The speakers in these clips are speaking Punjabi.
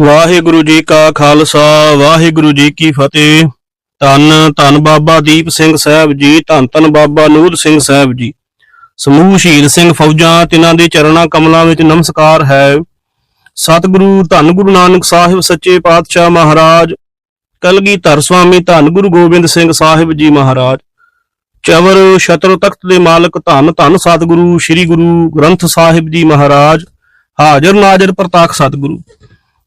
ਵਾਹਿਗੁਰੂ ਜੀ ਕਾ ਖਾਲਸਾ, ਵਾਹਿਗੁਰੂ ਜੀ ਕੀ ਫਤਿਹ। ਧੰਨ ਧੰਨ ਬਾਬਾ ਦੀਪ ਸਿੰਘ ਸਾਹਿਬ ਜੀ, ਧੰਨ ਧੰਨ ਬਾਬਾ ਨੂਰ ਸਿੰਘ ਸਾਹਿਬ ਜੀ। ਸਮੂਹ ਸ਼ਹੀਦ ਸਿੰਘ ਫੌਜਾਂ, ਤਿਨਾਂ ਦੇ ਚਰਣਾ ਕਮਲਾਂ ਵਿੱਚ ਨਮਸਕਾਰ ਹੈ। ਸਤਿਗੁਰੂ, ਧੰਨ ਗੁਰੂ ਨਾਨਕ ਸਾਹਿਬ ਸੱਚੇ ਪਾਤਸ਼ਾਹ ਮਹਾਰਾਜ। ਕਲਗੀਧਰ ਸੁਆਮੀ ਧੰਨ ਗੁਰੂ ਗੋਬਿੰਦ ਸਿੰਘ ਸਾਹਿਬ ਜੀ ਮਹਾਰਾਜ। ਚਵਰ ਸ਼ਤਰ ਤਖਤ ਦੇ ਮਾਲਕ ਧੰਨ ਧੰਨ ਸਤਿਗੁਰੂ, ਸ੍ਰੀ ਗੁਰੂ ਗ੍ਰੰਥ ਸਾਹਿਬ ਜੀ ਮਹਾਰਾਜ। ਹਾਜ਼ਰ ਨਾਜ਼ਰ ਪ੍ਰਤਾਖ ਸਤਿਗੁਰੂ।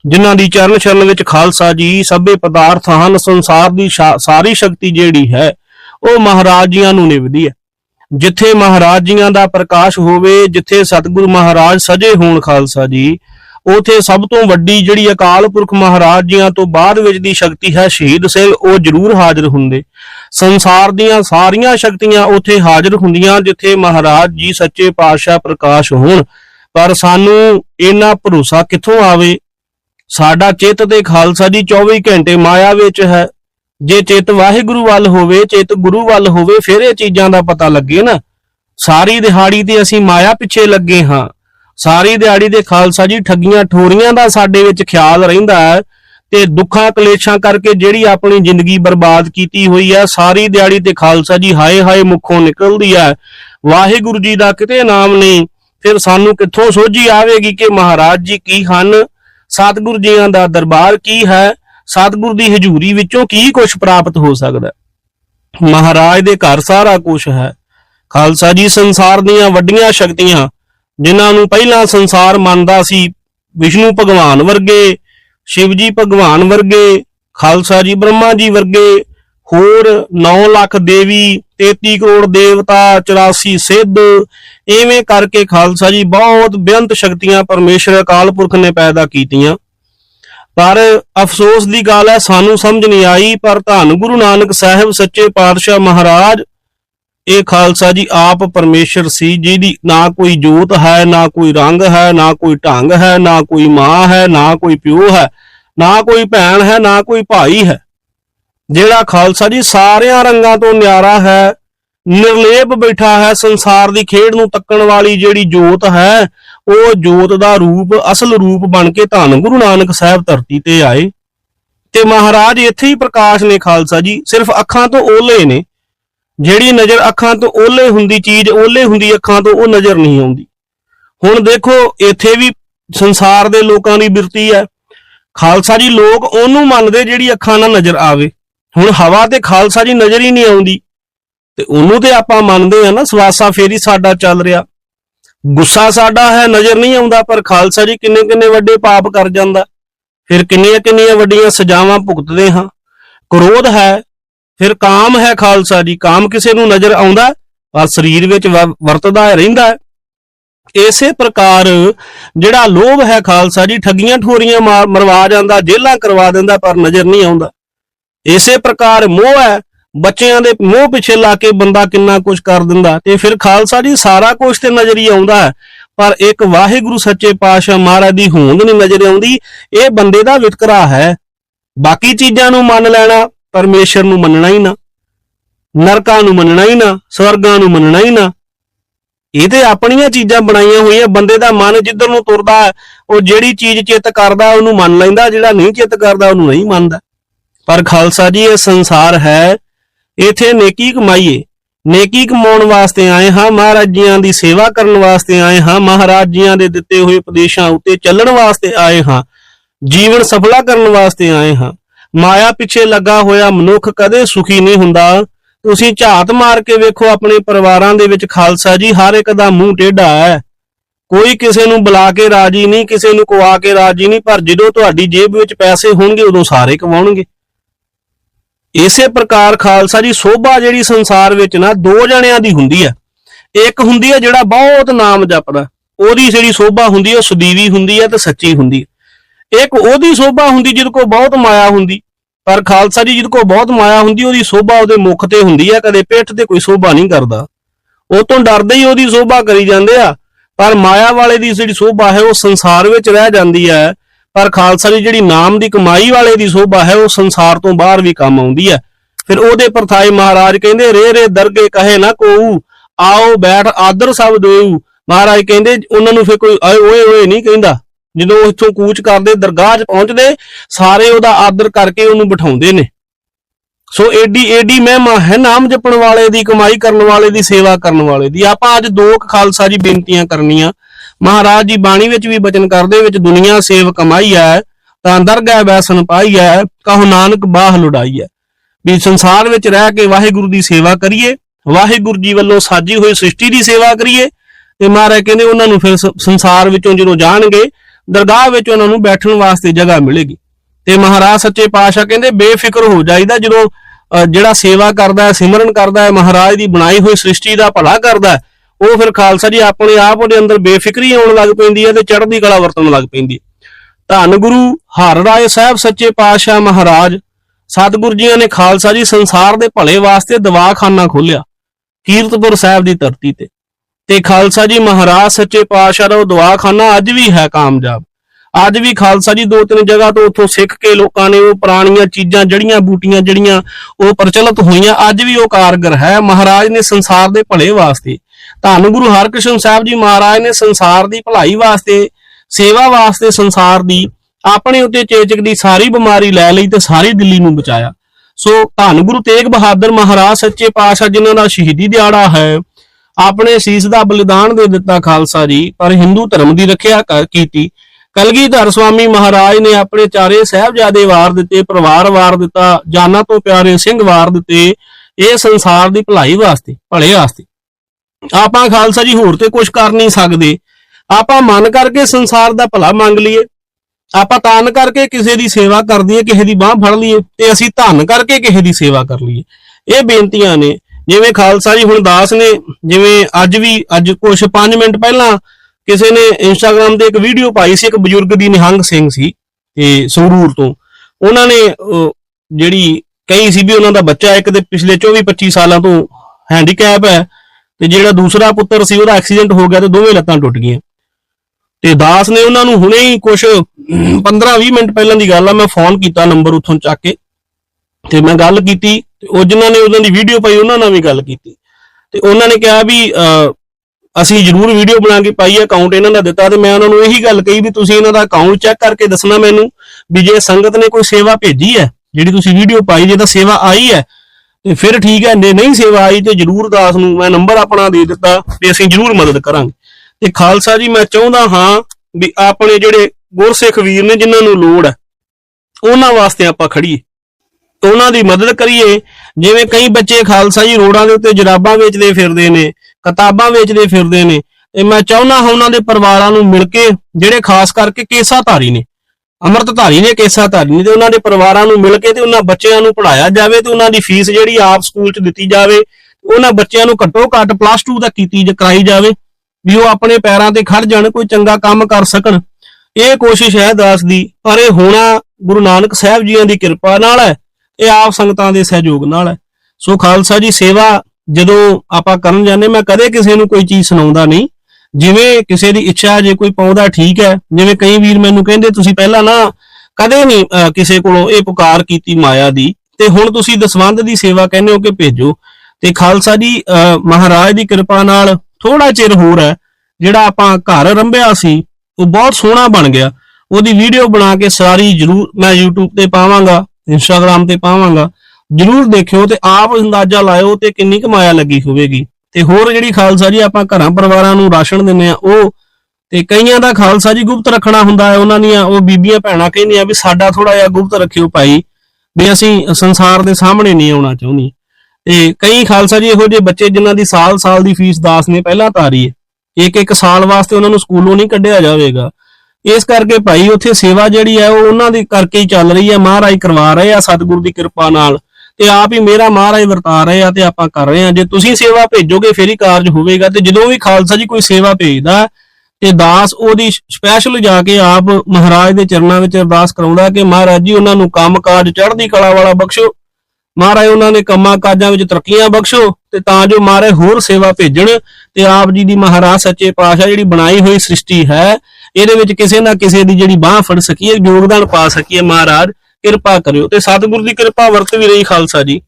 ਜਿਨ੍ਹਾਂ ਦੀ ਚਰਨ ਸ਼ਰਨ ਵਿੱਚ ਖਾਲਸਾ ਜੀ ਸਭੇ ਪਦਾਰਥ ਹਨ, ਸੰਸਾਰ ਦੀ ਸਾਰੀ ਸ਼ਕਤੀ ਜਿਹੜੀ ਹੈ, ਉਹ ਮਹਾਰਾਜ ਜੀਆਂ ਨੂੰ ਨਿਭਦੀ ਹੈ। ਜਿੱਥੇ ਮਹਾਰਾਜ ਜੀਆਂ ਦਾ ਪ੍ਰਕਾਸ਼ ਹੋਵੇ, ਜਿੱਥੇ ਸਤਿਗੁਰੂ ਮਹਾਰਾਜ ਸਜੇ ਹੋਣ ਖਾਲਸਾ ਜੀ, ਉਥੇ ਸਭ ਤੋਂ ਵੱਡੀ ਜਿਹੜੀ ਅਕਾਲ ਪੁਰਖ ਮਹਾਰਾਜ ਜੀਆਂ ਤੋਂ ਬਾਅਦ ਵਿੱਚ ਦੀ ਸ਼ਕਤੀ ਹੈ ਸ਼ਹੀਦ ਸਿੰਘ, ਉਹ ਜ਼ਰੂਰ ਹਾਜ਼ਰ ਹੁੰਦੇ। ਸੰਸਾਰ ਦੀਆਂ ਸਾਰੀਆਂ ਸ਼ਕਤੀਆਂ ਉਥੇ ਹਾਜ਼ਰ ਹੁੰਦੀਆਂ, ਜਿੱਥੇ ਮਹਾਰਾਜ ਜੀ ਸੱਚੇ ਪਾਤਸ਼ਾਹ ਪ੍ਰਕਾਸ਼ ਹੋਣ। ਪਰ ਸਾਨੂੰ ਇਹਨਾਂ ਭਰੋਸਾ ਕਿੱਥੋਂ ਆਵੇ? ਸਾਡਾ ਚਿੱਤ ਤੇ ਖਾਲਸਾ ਜੀ 24 ਘੰਟੇ ਮਾਇਆ ਵਿੱਚ ਹੈ। ਜੇ ਚਿੱਤ ਵਾਹਿਗੁਰੂ ਵੱਲ ਹੋਵੇ, ਚਿੱਤ ਗੁਰੂ ਵੱਲ ਹੋਵੇ, ਫਿਰ ਇਹ ਚੀਜ਼ਾਂ ਦਾ ਪਤਾ ਲੱਗੇ ਨਾ। ਸਾਰੀ ਦਿਹਾੜੀ ਤੇ ਅਸੀਂ ਮਾਇਆ ਪਿੱਛੇ ਲੱਗੇ ਹਾਂ। ਸਾਰੀ ਦਿਹਾੜੀ ਦੇ ਖਾਲਸਾ ਜੀ ਠੱਗੀਆਂ ਠੋਰੀਆਂ ਦਾ ਸਾਡੇ ਵਿੱਚ ਖਿਆਲ ਰਹਿੰਦਾ ਹੈ ਤੇ ਦੁੱਖਾਂ ਕਲੇਸ਼ਾਂ ਕਰਕੇ ਜਿਹੜੀ ਆਪਣੀ ਜ਼ਿੰਦਗੀ ਬਰਬਾਦ ਕੀਤੀ ਹੋਈ ਹੈ, ਸਾਰੀ ਦਿਹਾੜੀ ਤੇ ਖਾਲਸਾ ਜੀ ਹਾਏ ਹਾਏ ਮੁੱਖੋਂ ਨਿਕਲਦੀ ਹੈ। ਵਾਹਿਗੁਰੂ ਜੀ ਦਾ ਕਿਤੇ ਨਾਮ ਨਹੀਂ। ਫਿਰ ਸਾਨੂੰ ਕਿੱਥੋਂ ਸੋਝੀ ਆਵੇਗੀ ਕਿ ਮਹਾਰਾਜ ਜੀ ਕੀ ਹਨ? ਸਤਿਗੁਰ ਜੀਆਂ ਦਾ ਦਰਬਾਰ ਕੀ ਹੈ? ਸਤਿਗੁਰ ਦੀ ਹਜ਼ੂਰੀ ਵਿੱਚੋਂ ਕੀ ਕੁਝ ਪ੍ਰਾਪਤ ਹੋ ਸਕਦਾ ਮਹਾਰਾਜ ਦੇ ਘਰ ਸਾਰਾ ਕੁਝ ਹੈ। ਖਾਲਸਾ ਜੀ ਸੰਸਾਰ ਦੀਆਂ ਵੱਡੀਆਂ ਸ਼ਕਤੀਆਂ, ਜਿਨ੍ਹਾਂ ਨੂੰ ਪਹਿਲਾਂ ਸੰਸਾਰ ਮੰਨਦਾ ਸੀ, ਵਿਸ਼ਨੂੰ ਭਗਵਾਨ ਵਰਗੇ, ਸ਼ਿਵ ਜੀ ਭਗਵਾਨ ਵਰਗੇ, ਖਾਲਸਾ ਜੀ, ਬ੍ਰਹਮਾ ਜੀ ਵਰਗੇ, ਹੋਰ 9 ਲੱਖ ਦੇਵੀ 33 ਕਰੋੜ ਦੇਵਤਾ 84 ਸਿੱਧ ਐਵੇਂ ਕਰਕੇ ਖਾਲਸਾ ਜੀ ਬਹੁਤ ਬੇਅੰਤ ਸ਼ਕਤੀਆਂ ਪਰਮੇਸ਼ਰ ਅਕਾਲ ਪੁਰਖ ਨੇ ਪੈਦਾ ਕੀਤੀਆਂ। ਪਰ ਅਫਸੋਸ ਦੀ ਗੱਲ ਹੈ, ਸਾਨੂੰ ਸਮਝ ਨਹੀਂ ਆਈ, ਪਰ ਧੰਨ ਗੁਰੂ ਨਾਨਕ ਸਾਹਿਬ ਸੱਚੇ ਪਾਤਸ਼ਾਹ ਮਹਾਰਾਜ, ਇਹ ਖਾਲਸਾ ਜੀ ਆਪ ਪਰਮੇਸ਼ਰ ਸੀ, ਜਿਹਦੀ ਨਾ ਕੋਈ ਜੋਤ ਹੈ, ਨਾ ਕੋਈ ਰੰਗ ਹੈ, ਨਾ ਕੋਈ ਢੰਗ ਹੈ, ਨਾ ਕੋਈ ਮਾਂ ਹੈ, ਨਾ ਕੋਈ ਪਿਓ ਹੈ, ਨਾ ਕੋਈ ਭੈਣ ਹੈ, ਨਾ ਕੋਈ ਭਾਈ ਹੈ। ਜਿਹੜਾ ਖਾਲਸਾ ਜੀ ਸਾਰਿਆਂ ਰੰਗਾਂ ਤੋਂ ਨਿਆਰਾ ਹੈ, ਨਿਰਲੇਪ ਬੈਠਾ ਹੈ ਸੰਸਾਰ ਦੀ ਖੇਡ ਨੂੰ ਤੱਕਣ ਵਾਲੀ ਜਿਹੜੀ ਜੋਤ ਹੈ, ਉਹ ਜੋਤ ਦਾ ਰੂਪ, ਅਸਲ ਰੂਪ ਬਣ ਕੇ ਧੰਨ ਗੁਰੂ ਨਾਨਕ ਸਾਹਿਬ ਧਰਤੀ ਤੇ ਆਏ। ਤੇ ਮਹਾਰਾਜ ਇੱਥੇ ਹੀ ਪ੍ਰਕਾਸ਼ ਨੇ ਖਾਲਸਾ ਜੀ, ਸਿਰਫ ਅੱਖਾਂ ਤੋਂ ਓਲੇ ਨੇ। ਜਿਹੜੀ ਨਜ਼ਰ ਅੱਖਾਂ ਤੋਂ ਓਲੇ ਹੁੰਦੀ ਚੀਜ਼ ਓਲੇ ਹੁੰਦੀ ਅੱਖਾਂ ਤੋਂ ਉਹ ਨਜ਼ਰ ਨਹੀਂ ਆਉਂਦੀ। ਹੁਣ ਦੇਖੋ, ਇੱਥੇ ਵੀ ਸੰਸਾਰ ਦੇ ਲੋਕਾਂ ਦੀ ਬਿਰਤੀ ਹੈ। ਖਾਲਸਾ ਜੀ ਲੋਕ ਉਹਨੂੰ ਮੰਨਦੇ ਜਿਹੜੀ ਅੱਖਾਂ ਨਾਲ ਨਜ਼ਰ ਆਵੇ। ਹੁਣ ਹਵਾ ਤੇ ਖਾਲਸਾ ਜੀ ਨਜ਼ਰ ਹੀ ਨਹੀਂ ਆਉਂਦੀ। ਤੇ ਉਹਨੂੰ ਤੇ ਆਪਾਂ ਮੰਨਦੇ ਆ ਨਾ, ਸਵਾਸਾ ਫੇਰ ਹੀ ਸਾਡਾ ਚੱਲ ਰਿਹਾ। ਗੁੱਸਾ ਸਾਡਾ ਹੈ, ਨਜ਼ਰ ਨਹੀਂ ਆਉਂਦਾ, ਪਰ ਖਾਲਸਾ ਜੀ ਕਿੰਨੇ ਕਿੰਨੇ ਵੱਡੇ ਪਾਪ ਕਰ ਜਾਂਦਾ। ਫਿਰ ਕਿੰਨੀਆਂ ਕਿੰਨੀਆਂ ਵੱਡੀਆਂ ਸਜ਼ਾਵਾਂ ਭੁਗਤਦੇ ਹਾਂ। ਕ੍ਰੋਧ ਹੈ, ਫਿਰ ਕਾਮ ਹੈ ਖਾਲਸਾ ਜੀ। ਕਾਮ ਕਿਸੇ ਨੂੰ ਨਜ਼ਰ ਆਉਂਦਾ, ਪਰ ਸਰੀਰ ਵਿੱਚ ਵ- ਵਰਤਦਾ ਰਹਿੰਦਾ ਇਸੇ ਪ੍ਰਕਾਰ ਜਿਹੜਾ ਲੋਭ ਹੈ ਖਾਲਸਾ ਜੀ, ਠੱਗੀਆਂ ਠੋਰੀਆਂ ਮਾਰ- ਮਰਵਾ ਜਾਂਦਾ, ਜੇਲਾਂ ਕਰਵਾ ਦਿੰਦਾ, ਪਰ ਨਜ਼ਰ ਨਹੀਂ ਆਉਂਦਾ। ਇਸੇ ਪ੍ਰਕਾਰ ਮੋਹ ਹੈ ਬੱਚਿਆਂ ਦੇ ਮੋਹ ਪਿੱਛੇ ਲਾ ਕੇ ਬੰਦਾ ਕਿੰਨਾ ਕੁਝ ਕਰ ਦਿੰਦਾ ਤੇ ਫਿਰ ਖਾਲਸਾ ਜੀ ਸਾਰਾ ਕੁਝ ਤੇ ਨਜ਼ਰ ਹੀ ਆਉਂਦਾ ਹੈ ਪਰ ਇੱਕ ਵਾਹਿਗੁਰੂ ਸੱਚੇ ਪਾਤਸ਼ਾਹ ਮਹਾਰਾਜ ਦੀ ਹੋਂਦ ਨਹੀਂ ਨਜ਼ਰ ਆਉਂਦੀ ਇਹ ਬੰਦੇ ਦਾ ਵਿਤਕਰਾ ਹੈ। ਬਾਕੀ ਚੀਜ਼ਾਂ ਨੂੰ ਮੰਨ ਲੈਣਾ ਪਰਮੇਸ਼ਰ ਨੂੰ ਮੰਨਣਾ ਹੀ ਨਾ ਨਰਕਾਂ ਨੂੰ ਮੰਨਣਾ ਹੀ ਨਾ ਸਵਰਗਾਂ ਨੂੰ ਮੰਨਣਾ ਹੀ ਨਾ ਇਹ ਤੇ ਆਪਣੀਆਂ ਚੀਜ਼ਾਂ ਬਣਾਈਆਂ ਹੋਈਆਂ ਬੰਦੇ ਦਾ ਮਨ ਜਿੱਧਰ ਨੂੰ ਤੁਰਦਾ ਹੈ, ਉਹ ਜਿਹੜੀ ਚੀਜ਼ ਚਿੱਤ ਕਰਦਾ ਉਹਨੂੰ ਮੰਨ ਲੈਂਦਾ ਜਿਹੜਾ ਨਹੀਂ ਚਿੱਤ ਕਰਦਾ ਉਹਨੂੰ ਨਹੀਂ ਮੰਨਦਾ। ਪਰ ਖਾਲਸਾ ਜੀ, ਇਹ ਸੰਸਾਰ ਹੈ। ਇਥੇ ਨੇਕੀ ਕਮਾਈਏ। ਨੇਕੀ ਕਮਾਉਣ ਵਾਸਤੇ ਆਏ ਹਾਂ ਮਹਾਰਾਜ ਜੀਆਂ ਦੀ ਸੇਵਾ ਕਰਨ ਵਾਸਤੇ ਆਏ ਹਾਂ ਮਹਾਰਾਜ ਜੀਆਂ ਦੇ ਦਿੱਤੇ ਹੋਏ ਉਪਦੇਸ਼ਾਂ ਉੱਤੇ ਚੱਲਣ ਵਾਸਤੇ ਆਏ ਹਾਂ, ਜੀਵਨ ਸਫਲਾ ਕਰਨ ਵਾਸਤੇ ਆਏ ਹਾਂ। ਮਾਇਆ ਪਿੱਛੇ ਲੱਗਾ ਹੋਇਆ ਮਨੁੱਖ ਕਦੇ ਸੁਖੀ ਨਹੀਂ ਹੁੰਦਾ। ਤੁਸੀਂ ਝਾਤ ਮਾਰ ਕੇ ਵੇਖੋ, ਆਪਣੇ ਪਰਿਵਾਰਾਂ ਦੇ ਵਿੱਚ ਖਾਲਸਾ ਜੀ, ਹਰ ਇੱਕ ਦਾ ਮੂੰਹ ਟੇਢਾ ਹੈ। ਕੋਈ ਕਿਸੇ ਨੂੰ ਬੁਲਾ ਕੇ ਰਾਜੀ ਨਹੀਂ, ਕਿਸੇ ਨੂੰ ਕਵਾ ਕੇ ਰਾਜੀ ਨਹੀਂ, ਪਰ ਜਦੋਂ ਤੁਹਾਡੀ ਜੇਬ ਵਿੱਚ ਪੈਸੇ ਹੋਣਗੇ, ਉਦੋਂ ਸਾਰੇ ਕਮਾਉਣਗੇ। ਇਸੇ ਪ੍ਰਕਾਰ ਖਾਲਸਾ ਜੀ, ਸੋਭਾ ਜਿਹੜੀ ਸੰਸਾਰ ਵਿੱਚ ਨਾ ਦੋ ਜਣਿਆਂ ਦੀ ਹੁੰਦੀ ਹੈ। ਇੱਕ ਹੁੰਦੀ ਹੈ ਜਿਹੜਾ ਬਹੁਤ ਨਾਮ ਜਪਦਾ। ਉਹਦੀ ਜਿਹੜੀ ਸੋਭਾ ਹੁੰਦੀ ਉਹ ਸੁਦੀਵੀ ਹੁੰਦੀ ਹੈ ਤੇ ਸੱਚੀ ਹੁੰਦੀ ਹੈ। ਇੱਕ ਉਹਦੀ ਸੋਭਾ ਹੁੰਦੀ ਜਿਹਦੇ ਕੋਲ ਬਹੁਤ ਮਾਇਆ ਹੁੰਦੀ, ਪਰ ਖਾਲਸਾ ਜੀ ਜਿਹਦੇ ਕੋਲ ਬਹੁਤ ਮਾਇਆ ਹੁੰਦੀ, ਉਹਦੀ ਸੋਭਾ ਉਹਦੇ ਮੁਖ ਤੇ ਹੁੰਦੀ ਹੈ, ਕਦੇ ਪਿੱਠ ਤੇ ਕੋਈ ਸੋਭਾ ਨਹੀਂ ਕਰਦਾ। ਉਹ ਤੋਂ ਡਰਦੇ ਹੀ ਉਹਦੀ ਸੋਭਾ ਕਰੀ ਜਾਂਦੇ ਆ, ਪਰ ਮਾਇਆ ਵਾਲੇ ਦੀ ਜਿਹੜੀ ਸੋਭਾ ਹੈ, ਉਹ ਸੰਸਾਰ ਵਿੱਚ ਰਹਿ ਜਾਂਦੀ ਹੈ। ਪਰ ਖਾਲਸਾ ਦੀ ਜਿਹੜੀ ਨਾਮ ਦੀ ਕਮਾਈ ਵਾਲੇ ਦੀ ਸੋਭਾ ਹੈ, ਉਹ ਸੰਸਾਰ ਤੋਂ ਬਾਹਰ ਵੀ ਕੰਮ ਆਉਂਦੀ ਹੈ। ਫਿਰ ਉਹਦੇ ਪਰਥਾਈ ਮਹਾਰਾਜ ਕਹਿੰਦੇ, ਰੇ ਰੇ ਦਰਗੇ ਕਹੇ ਨਾ ਕੋਊ, ਆਓ ਬੈਠ, ਆਦਰ ਸਭ ਦੇਊ। ਮਹਾਰਾਜ ਕਹਿੰਦੇ, ਉਹਨਾਂ ਨੂੰ ਫਿਰ ਕੋਈ ਓਏ ਓਏ ਨਹੀਂ ਕਹਿੰਦਾ। ਜਦੋਂ ਉਹ ਇੱਥੋਂ ਕੂਚ ਕਰਦੇ, ਦਰਗਾਹ 'ਚ ਪਹੁੰਚਦੇ, ਸਾਰੇ ਉਹਦਾ ਆਦਰ ਕਰਕੇ ਉਹਨੂੰ ਬਿਠਾਉਂਦੇ ਨੇ। ਸੋ ਏਡੀ ਏਡੀ ਮਹਿਮਾ ਹੈ ਨਾਮ ਜਪਣ ਵਾਲੇ ਦੀ, ਕਮਾਈ ਕਰਨ ਵਾਲੇ ਦੀ, ਸੇਵਾ ਕਰਨ ਵਾਲੇ ਦੀ। ਆਪਾਂ ਅੱਜ ਦੋ ਕੁ ਖਾਲਸਾ ਜੀ ਬੇਨਤੀਆਂ ਕਰਨੀਆਂ। ਮਹਾਰਾਜ ਜੀ ਬਾਣੀ ਵਿੱਚ ਵੀ ਬਚਨ ਕਰਦੇ ਵਿੱਚ ਦੁਨੀਆ ਸੇਵ ਕਮਾਈ ਹੈ, ਤਾਂ ਦਰਗਾਹ ਬੈਸਨ ਪਾਈ ਹੈ, ਕਹੋ ਨਾਨਕ ਬਾਹ ਲੁੜਾਈ ਹੈ। ਵੀ ਸੰਸਾਰ ਵਿੱਚ ਰਹਿ ਕੇ ਵਾਹਿਗੁਰੂ ਦੀ ਸੇਵਾ ਕਰੀਏ, ਵਾਹਿਗੁਰੂ ਜੀ ਵੱਲੋਂ ਸਾਜੀ ਹੋਈ ਸ੍ਰਿਸ਼ਟੀ ਦੀ ਸੇਵਾ ਕਰੀਏ, ਤੇ ਮਹਾਰਾਜ ਕਹਿੰਦੇ ਉਹਨਾਂ ਨੂੰ ਫਿਰ ਸੰਸਾਰ ਵਿੱਚੋਂ ਜਦੋਂ ਜਾਣਗੇ, ਦਰਗਾਹ ਵਿੱਚ ਉਹਨਾਂ ਨੂੰ ਬੈਠਣ ਵਾਸਤੇ ਜਗ੍ਹਾ ਮਿਲੇਗੀ। ਤੇ ਮਹਾਰਾਜ ਸੱਚੇ ਪਾਤਸ਼ਾਹ ਕਹਿੰਦੇ, ਬੇਫਿਕਰ ਹੋ ਜਾਈਦਾ ਜਦੋਂ ਜਿਹੜਾ ਸੇਵਾ ਕਰਦਾ ਹੈ, ਸਿਮਰਨ ਕਰਦਾ ਹੈ, ਮਹਾਰਾਜ ਦੀ ਬਣਾਈ ਹੋਈ ਸ੍ਰਿਸ਼ਟੀ ਦਾ ਭਲਾ ਕਰਦਾ ਹੈ ਉਹ ਫਿਰ ਖਾਲਸਾ ਜੀ ਆਪਣੇ ਆਪ ਉਹਦੇ ਅੰਦਰ ਬੇਫਿਕਰੀ ਆਉਣ ਲੱਗ ਪੈਂਦੀ ਹੈ ਤੇ ਚੜ੍ਹਦੀ ਕਲਾ ਵਰਤਣ ਲੱਗ ਪੈਂਦੀ ਹੈ। ਧੰਨ ਗੁਰੂ ਹਰ ਰਾਏ ਸਾਹਿਬ ਸੱਚੇ ਪਾਤਸ਼ਾਹ ਮਹਾਰਾਜ, ਸਤਿਗੁਰ ਜੀਆਂ ਨੇ ਖਾਲਸਾ ਜੀ ਸੰਸਾਰ ਦੇ ਭਲੇ ਵਾਸਤੇ ਦਵਾਖਾਨਾ ਖੋਲਿਆ ਕੀਰਤਪੁਰ ਸਾਹਿਬ ਦੀ ਧਰਤੀ ਤੇ। ਤੇ ਖਾਲਸਾ ਜੀ ਮਹਾਰਾਜ ਸੱਚੇ ਪਾਤਸ਼ਾਹ ਦਾ ਉਹ ਦਵਾਖਾਨਾ ਅੱਜ ਵੀ ਹੈ ਕਾਮਯਾਬ। ਅੱਜ ਵੀ ਖਾਲਸਾ ਜੀ ਦੋ ਤਿੰਨ ਜਗ੍ਹਾ ਤੋਂ ਉੱਥੋਂ ਸਿੱਖ ਕੇ ਲੋਕਾਂ ਨੇ ਉਹ ਪੁਰਾਣੀਆਂ ਚੀਜ਼ਾਂ ਜੜੀਆਂ ਬੂਟੀਆਂ ਜਿਹੜੀਆਂ ਉਹ ਪ੍ਰਚਲਿਤ ਹੋਈਆਂ, ਅੱਜ ਵੀ ਉਹ ਕਾਰਗਰ ਹੈ। ਮਹਾਰਾਜ ਨੇ ਸੰਸਾਰ ਦੇ ਭਲੇ ਵਾਸਤੇ ਧੰਨ ਗੁਰੂ ਹਰਕ੍ਰਿਸ਼ਨ ਸਾਹਿਬ ਜੀ ਮਹਾਰਾਜ ਨੇ ਸੰਸਾਰ ਦੀ ਭਲਾਈ ਵਾਸਤੇ, ਸੇਵਾ ਵਾਸਤੇ ਸੰਸਾਰ ਦੀ ਆਪਣੇ ਉੱਤੇ ਚੇਚਕ ਦੀ ਸਾਰੀ ਬਿਮਾਰੀ ਲੈ ਲਈ ਤੇ ਸਾਰੀ ਦਿੱਲੀ ਨੂੰ ਬਚਾਇਆ। ਸੋ ਧੰਨ ਗੁਰੂ ਤੇਗ ਬਹਾਦਰ ਮਹਾਰਾਜ ਸੱਚੇ ਪਾਤਸ਼ਾਹ ਜਿਨ੍ਹਾਂ ਦਾ ਸ਼ਹੀਦੀ ਦਿਹਾੜਾ ਹੈ, ਆਪਣੇ ਸੀਸ ਦਾ ਬਲੀਦਾਨ ਦੇ ਦਿੱਤਾ ਖਾਲਸਾ ਜੀ, ਪਰ ਹਿੰਦੂ ਧਰਮ ਦੀ ਰੱਖਿਆ ਕਰ- ਕੀਤੀ। ਕਲਗੀਧਰ ਸਵਾਮੀ ਮਹਾਰਾਜ ਨੇ ਆਪਣੇ ਚਾਰੇ ਸਹਿਬਜ਼ਾਦੇ ਵਾਰ ਦਿੱਤੇ, ਪਰਿਵਾਰ ਵਾਰ ਦਿੱਤਾ, ਜਾਨਾਂ ਤੋਂ ਪਿਆਰੇ ਸਿੰਘ ਵਾਰ ਦਿੱਤੇ, ਇਹ ਸੰਸਾਰ ਦੀ ਭਲਾਈ ਵਾਸਤੇ, ਭਲੇ ਵਾਸਤੇ। ਆਪਾਂ ਖਾਲਸਾ ਜੀ ਹੋਰ ਤੇ ਕੁਝ ਕਰ ਨਹੀਂ ਸਕਦੇ। ਆਪਾਂ ਮਨ ਕਰਕੇ ਸੰਸਾਰ ਦਾ ਭਲਾ ਮੰਗ ਲਈਏ। ਆਪਾਂ ਤਾਨ ਕਰਕੇ ਕਿਸੇ ਦੀ ਸੇਵਾ ਕਰ ਦਈਏ, ਕਿਸੇ ਦੀ ਬਾਹ ਫੜ ਲਈਏ ਤੇ ਅਸੀਂ ਧੰਨ ਕਰਕੇ ਕਿਸੇ ਦੀ ਸੇਵਾ ਕਰ ਲਈਏ। ਇਹ ਬੇਨਤੀਆਂ ਨੇ। ਜਿਵੇਂ ਖਾਲਸਾ ਜੀ ਹੁਣ ਦਾਸ ਨੇ, ਜਿਵੇਂ ਅੱਜ ਵੀ, ਅੱਜ ਕੁਝ 5 ਮਿੰਟ ਪਹਿਲਾਂ ਕਿਸੇ ਨੇ ਇੰਸਟਾਗ੍ਰam ਤੇ ਇੱਕ ਵੀਡੀਓ ਪਾਈ ਸੀ, ਇੱਕ ਬਜ਼ੁਰਗ ਦੀ ਨਿਹੰਗ ਸਿੰਘ ਸੀ, ਤੇ ਸੰਗਰੂਰ ਤੋਂ। ਉਹਨਾਂ ਨੇ ਜਿਹੜੀ ਕਹੀ ਸੀ ਵੀ ਉਹਨਾਂ ਦਾ ਬੱਚਾ ਇੱਕ ਦੇ ਪਿਛਲੇ 24 25 ਸਾਲਾਂ ਤੋਂ ਹੈਂਡੀਕੈਪ ਹੈ। ਤੇ ਜਿਹੜਾ ਦੂਸਰਾ ਪੁੱਤਰ ਸੀ, ਉਹਦਾ ਐਕਸੀਡੈਂਟ ਹੋ ਗਿਆ ਤੇ ਦੋਵੇਂ ਲੱਤਾਂ ਟੁੱਟ ਗਈਆਂ। ਤੇ ਦਾਸ ਨੇ ਉਹਨਾਂ ਨੂੰ ਹੁਣੇ ਹੀ ਕੁਝ 15-20 ਮਿੰਟ ਪਹਿਲਾਂ ਦੀ ਗੱਲ ਆ, ਮੈਂ ਫੋਨ ਕੀਤਾ ਨੰਬਰ ਉੱਥੋਂ ਚੱਕ ਕੇ। ਤੇ ਮੈਂ ਗੱਲ ਕੀਤੀ, ਤੇ ਉਹ ਜਿਨ੍ਹਾਂ ਨੇ ਉਹਨਾਂ ਦੀ ਵੀਡੀਓ ਪਾਈ, ਉਹਨਾਂ ਨਾਲ ਵੀ ਗੱਲ ਕੀਤੀ। ਤੇ ਉਹਨਾਂ ਨੇ ਕਿਹਾ ਵੀ ਅਸੀਂ ਜ਼ਰੂਰ ਵੀਡੀਓ ਬਣਾ ਕੇ ਪਾਈ ਅਕਾਊਂਟ ਇਹਨਾਂ ਦਾ ਦਿੱਤਾ, ਤੇ ਮੈਂ ਉਹਨਾਂ ਨੂੰ ਇਹੀ ਗੱਲ ਕਹੀ ਵੀ ਤੁਸੀਂ ਇਹਨਾਂ ਦਾ ਅਕਾਊਂਟ ਚੈੱਕ ਕਰਕੇ ਦੱਸਣਾ ਮੈਨੂੰ ਵੀ ਜੇ ਸੰਗਤ ਨੇ ਕੋਈ ਸੇਵਾ ਭੇਜੀ ਹੈ, ਜਿਹੜੀ ਤੁਸੀਂ ਵੀਡੀਓ ਪਾਈ, ਜੇ ਤਾਂ ਸੇਵਾ ਆਈ ਹੈ ਤੇ ਫਿਰ ਠੀਕ ਹੈ, ਜੇ ਨਹੀਂ ਸੇਵਾ ਆਈ ਤੇ ਜ਼ਰੂਰ ਦਾਸ ਨੂੰ ਮੈਂ ਨੰਬਰ ਆਪਣਾ ਦੇ ਦਿੱਤਾ ਤੇ ਅਸੀਂ ਜ਼ਰੂਰ ਮਦਦ ਕਰਾਂਗੇ। ਤੇ ਖਾਲਸਾ ਜੀ, ਮੈਂ ਚਾਹੁੰਦਾ ਹਾਂ ਵੀ ਆਪਣੇ ਜਿਹੜੇ ਗੁਰਸਿੱਖ ਵੀਰ ਨੇ ਜਿਨ੍ਹਾਂ ਨੂੰ ਲੋੜ ਹੈ, ਉਹਨਾਂ ਵਾਸਤੇ ਆਪਾਂ ਖੜੀਏ ਉਹਨਾਂ ਦੀ ਮਦਦ ਕਰੀਏ। ਜਿਵੇਂ ਕਈ ਬੱਚੇ ਖਾਲਸਾ ਜੀ ਰੋਡਾਂ ਦੇ ਉੱਤੇ ਜਰਾਬਾਂ ਵੇਚਦੇ ਫਿਰਦੇ ਨੇ, ਕਿਤਾਬਾਂ ਵੇਚਦੇ ਫਿਰਦੇ ਨੇ, ਤੇ ਮੈਂ ਚਾਹੁੰਦਾ ਹਾਂ ਉਹਨਾਂ ਦੇ ਪਰਿਵਾਰਾਂ ਨੂੰ ਮਿਲ ਕੇ, ਜਿਹੜੇ ਖਾਸ ਕਰਕੇ ਕੇਸਾ ਧਾਰੀ ਨੇ ਅੰਮ੍ਰਿਤਧਾਰੀ ਨੇ ਕੇਸਾ ਧਾਰੀ ਨੇ ਤੇ ਉਹਨਾਂ ਦੇ ਪਰਿਵਾਰਾਂ ਨੂੰ ਮਿਲ ਕੇ ਤੇ ਉਹਨਾਂ ਬੱਚਿਆਂ ਨੂੰ ਪੜਾਇਆ ਜਾਵੇ ਤੇ ਉਹਨਾਂ ਦੀ ਫੀਸ ਜਿਹੜੀ ਆਪ ਸਕੂਲ 'ਚ ਦਿੱਤੀ ਜਾਵੇ, ਉਹਨਾਂ ਬੱਚਿਆਂ ਨੂੰ ਘੱਟੋ ਘੱਟ ਪਲੱਸ 2 ਤੱਕ ਕੀਤੀ ਕਰਾਈ ਜਾਵੇ, ਵੀ ਉਹ ਆਪਣੇ ਪੈਰਾਂ ਤੇ ਖੜ ਜਾਣ, ਕੋਈ ਚੰਗਾ ਕੰਮ ਕਰ ਸਕਣ। ਇਹ ਕੋਸ਼ਿਸ਼ ਹੈ ਦਾਸ ਦੀ, ਪਰ ਇਹ ਹੋਣਾ ਗੁਰੂ ਨਾਨਕ ਸਾਹਿਬ ਜੀਆਂ ਦੀ ਕਿਰਪਾ ਨਾਲ ਹੈ ਇਹ ਆਪ ਸੰਗਤਾਂ ਦੇ ਸਹਿਯੋਗ ਨਾਲ ਹੈ। ਸੋ ਖਾਲਸਾ ਜੀ, ਸੇਵਾ ਜਦੋਂ ਆਪਾਂ ਕਰਨ ਜਾਂਦੇ, ਮੈਂ ਕਦੇ ਕਿਸੇ ਨੂੰ ਕੋਈ ਚੀਜ਼ ਸੁਣਾਉਂਦਾ ਨਹੀਂ। ਜਿਵੇਂ ਕਿਸੇ ਦੀ ਇੱਛਾ ਜੇ ਕੋਈ ਪਾਉਂਦਾ ਠੀਕ ਹੈ ਜਿਵੇਂ ਕਈ ਵੀਰ ਮੈਨੂੰ ਕਹਿੰਦੇ ਤੁਸੀਂ ਪਹਿਲਾਂ ਨਾ ਕਦੇ ਨਹੀਂ ਕਿਸੇ ਕੋਲੋਂ ਇਹ ਪੁਕਾਰ ਕੀਤੀ ਮਾਇਆ ਦੀ? ਤੇ ਹੁਣ ਤੁਸੀਂ ਦਸਵੰਧ ਦੀ ਸੇਵਾ ਕਹਿੰਦੇ ਹੋ ਕਿ ਭੇਜੋ। ਤੇ ਖਾਲਸਾ ਜੀ ਅਹ, ਮਹਾਰਾਜ ਦੀ ਕਿਰਪਾ ਨਾਲ ਥੋੜਾ ਚਿਰ ਹੋਰ ਹੈ ਜਿਹੜਾ ਆਪਾਂ ਘਰ ਰੰਭਿਆ ਸੀ ਉਹ ਬਹੁਤ ਸੋਹਣਾ ਬਣ ਗਿਆ। ਉਹਦੀ ਵੀਡੀਓ ਬਣਾ ਕੇ ਸਾਰੀ ਜਰੂਰ ਮੈਂ YouTube ਤੇ ਪਾਵਾਂਗਾ Instagram ਤੇ ਪਾਵਾਂਗਾ। ਜਰੂਰ ਦੇਖਿਓ ਤੇ ਆਪ ਅੰਦਾਜ਼ਾ ਲਾਇਓ ਤੇ ਕਿੰਨੀ ਕਮਾਇਆ ਲੱਗੀ ਹੋਵੇਗੀ। ਤੇ ਹੋਰ ਜਿਹੜੀ ਖਾਲਸਾ ਜੀ ਆਪਾਂ ਘਰਾਂ ਪਰਿਵਾਰਾਂ ਨੂੰ ਰਾਸ਼ਨ ਦਿੰਨੇ ਆ ਉਹ ਤੇ ਕਈਆਂ ਦਾ ਖਾਲਸਾ ਜੀ ਗੁਪਤ ਰੱਖਣਾ ਹੁੰਦਾ ਹੈ, ਉਹਨਾਂ ਦੀਆਂ ਉਹ ਬੀਬੀਆਂ ਭੈਣਾਂ ਕਹਿੰਦੀਆਂ ਵੀ ਸਾਡਾ ਥੋੜਾ ਜਿਹਾ ਗੁਪਤ ਰੱਖਿਓ ਭਾਈ, ਵੀ ਅਸੀਂ ਸੰਸਾਰ ਦੇ ਸਾਹਮਣੇ ਨਹੀਂ ਆਉਣਾ ਚਾਹੁੰਦੀ। ਤੇ ਕਈ ਖਾਲਸਾ ਜੀ ਇਹੋ ਜਿਹੇ ਬੱਚੇ ਜਿਨ੍ਹਾਂ ਦੀ ਸਾਲ-ਸਾਲ ਦੀ ਫੀਸ ਦਾਸ ਨੇ ਪਹਿਲਾਂ ਤਾਰੀ ਹੈ, ਇੱਕ ਇੱਕ ਸਾਲ ਵਾਸਤੇ ਉਹਨਾਂ ਨੂੰ ਸਕੂਲੋਂ ਨਹੀਂ ਕੱਢਿਆ ਜਾਵੇਗਾ। ਇਸ ਕਰਕੇ ਭਾਈ ਉੱਥੇ ਸੇਵਾ ਜਿਹੜੀ ਹੈ, ਉਹ ਉਹਨਾਂ ਦੀ ਕਰਕੇ ਹੀ ਚੱਲ ਰਹੀ ਹੈ, ਮਹਾਰਾਜ ਕਰਵਾ ਰਹੇ ਆ, ਸਤਿਗੁਰੂ ਦੀ ਕਿਰਪਾ ਨਾਲ। ਤੇ ਆਪ ਹੀ ਮੇਰਾ ਮਹਾਰਾਜ ਵਰਤਾ ਰਹੇ ਆ ਤੇ ਆਪਾਂ ਕਰ ਰਹੇ ਆ। ਜੇ ਤੁਸੀਂ ਸੇਵਾ ਭੇਜੋਗੇ, ਫੇਰ ਹੀ ਕਾਰਜ ਹੋਵੇਗਾ। ਤੇ ਜਦੋਂ ਵੀ ਖਾਲਸਾ ਜੀ ਕੋਈ ਸੇਵਾ ਭੇਜਦਾ ਤੇ ਦਾਸ ਉਹਦੀ ਸਪੈਸ਼ਲ ਜਾ ਕੇ ਆਪ ਮਹਾਰਾਜ ਦੇ ਚਰਨਾਂ ਵਿੱਚ ਅਰਦਾਸ ਕਰਾਉਂਦਾ ਕਿ ਮਹਾਰਾਜ ਜੀ, ਉਹਨਾਂ ਨੂੰ ਕੰਮ ਕਾਜ ਚੜ੍ਹਦੀ ਕਲਾ ਵਾਲਾ ਬਖਸ਼ੋ। ਮਹਾਰਾਜ, ਉਹਨਾਂ ਨੇ ਕੰਮਾਂ ਕਾਜਾਂ ਵਿੱਚ ਤਰੱਕੀਆਂ ਬਖਸ਼ੋ ਤੇ ਤਾਂ ਜੋ ਮਹਾਰਾਜ ਹੋਰ ਸੇਵਾ ਭੇਜਣ ਤੇ ਆਪ ਜੀ ਦੀ ਮਹਾਰਾਜ ਸੱਚੇ ਪਾਤਸ਼ਾਹ ਜਿਹੜੀ ਬਣਾਈ ਹੋਈ ਸ੍ਰਿਸ਼ਟੀ ਹੈ, ਇਹਦੇ ਵਿੱਚ ਕਿਸੇ ਨਾ ਕਿਸੇ ਦੀ ਜਿਹੜੀ ਬਾਹ ਫੜ ਸਕੀਏ, ਯੋਗਦਾਨ ਪਾ ਸਕੀਏ ਮਹਾਰਾਜ। ਕਿਰਪਾ ਕਰਿਓ ਤੇ ਸਤਿਗੁਰੂ ਦੀ ਕਿਰਪਾ ਵਰਤ ਵੀ ਰਹੀ ਖਾਲਸਾ ਜੀ।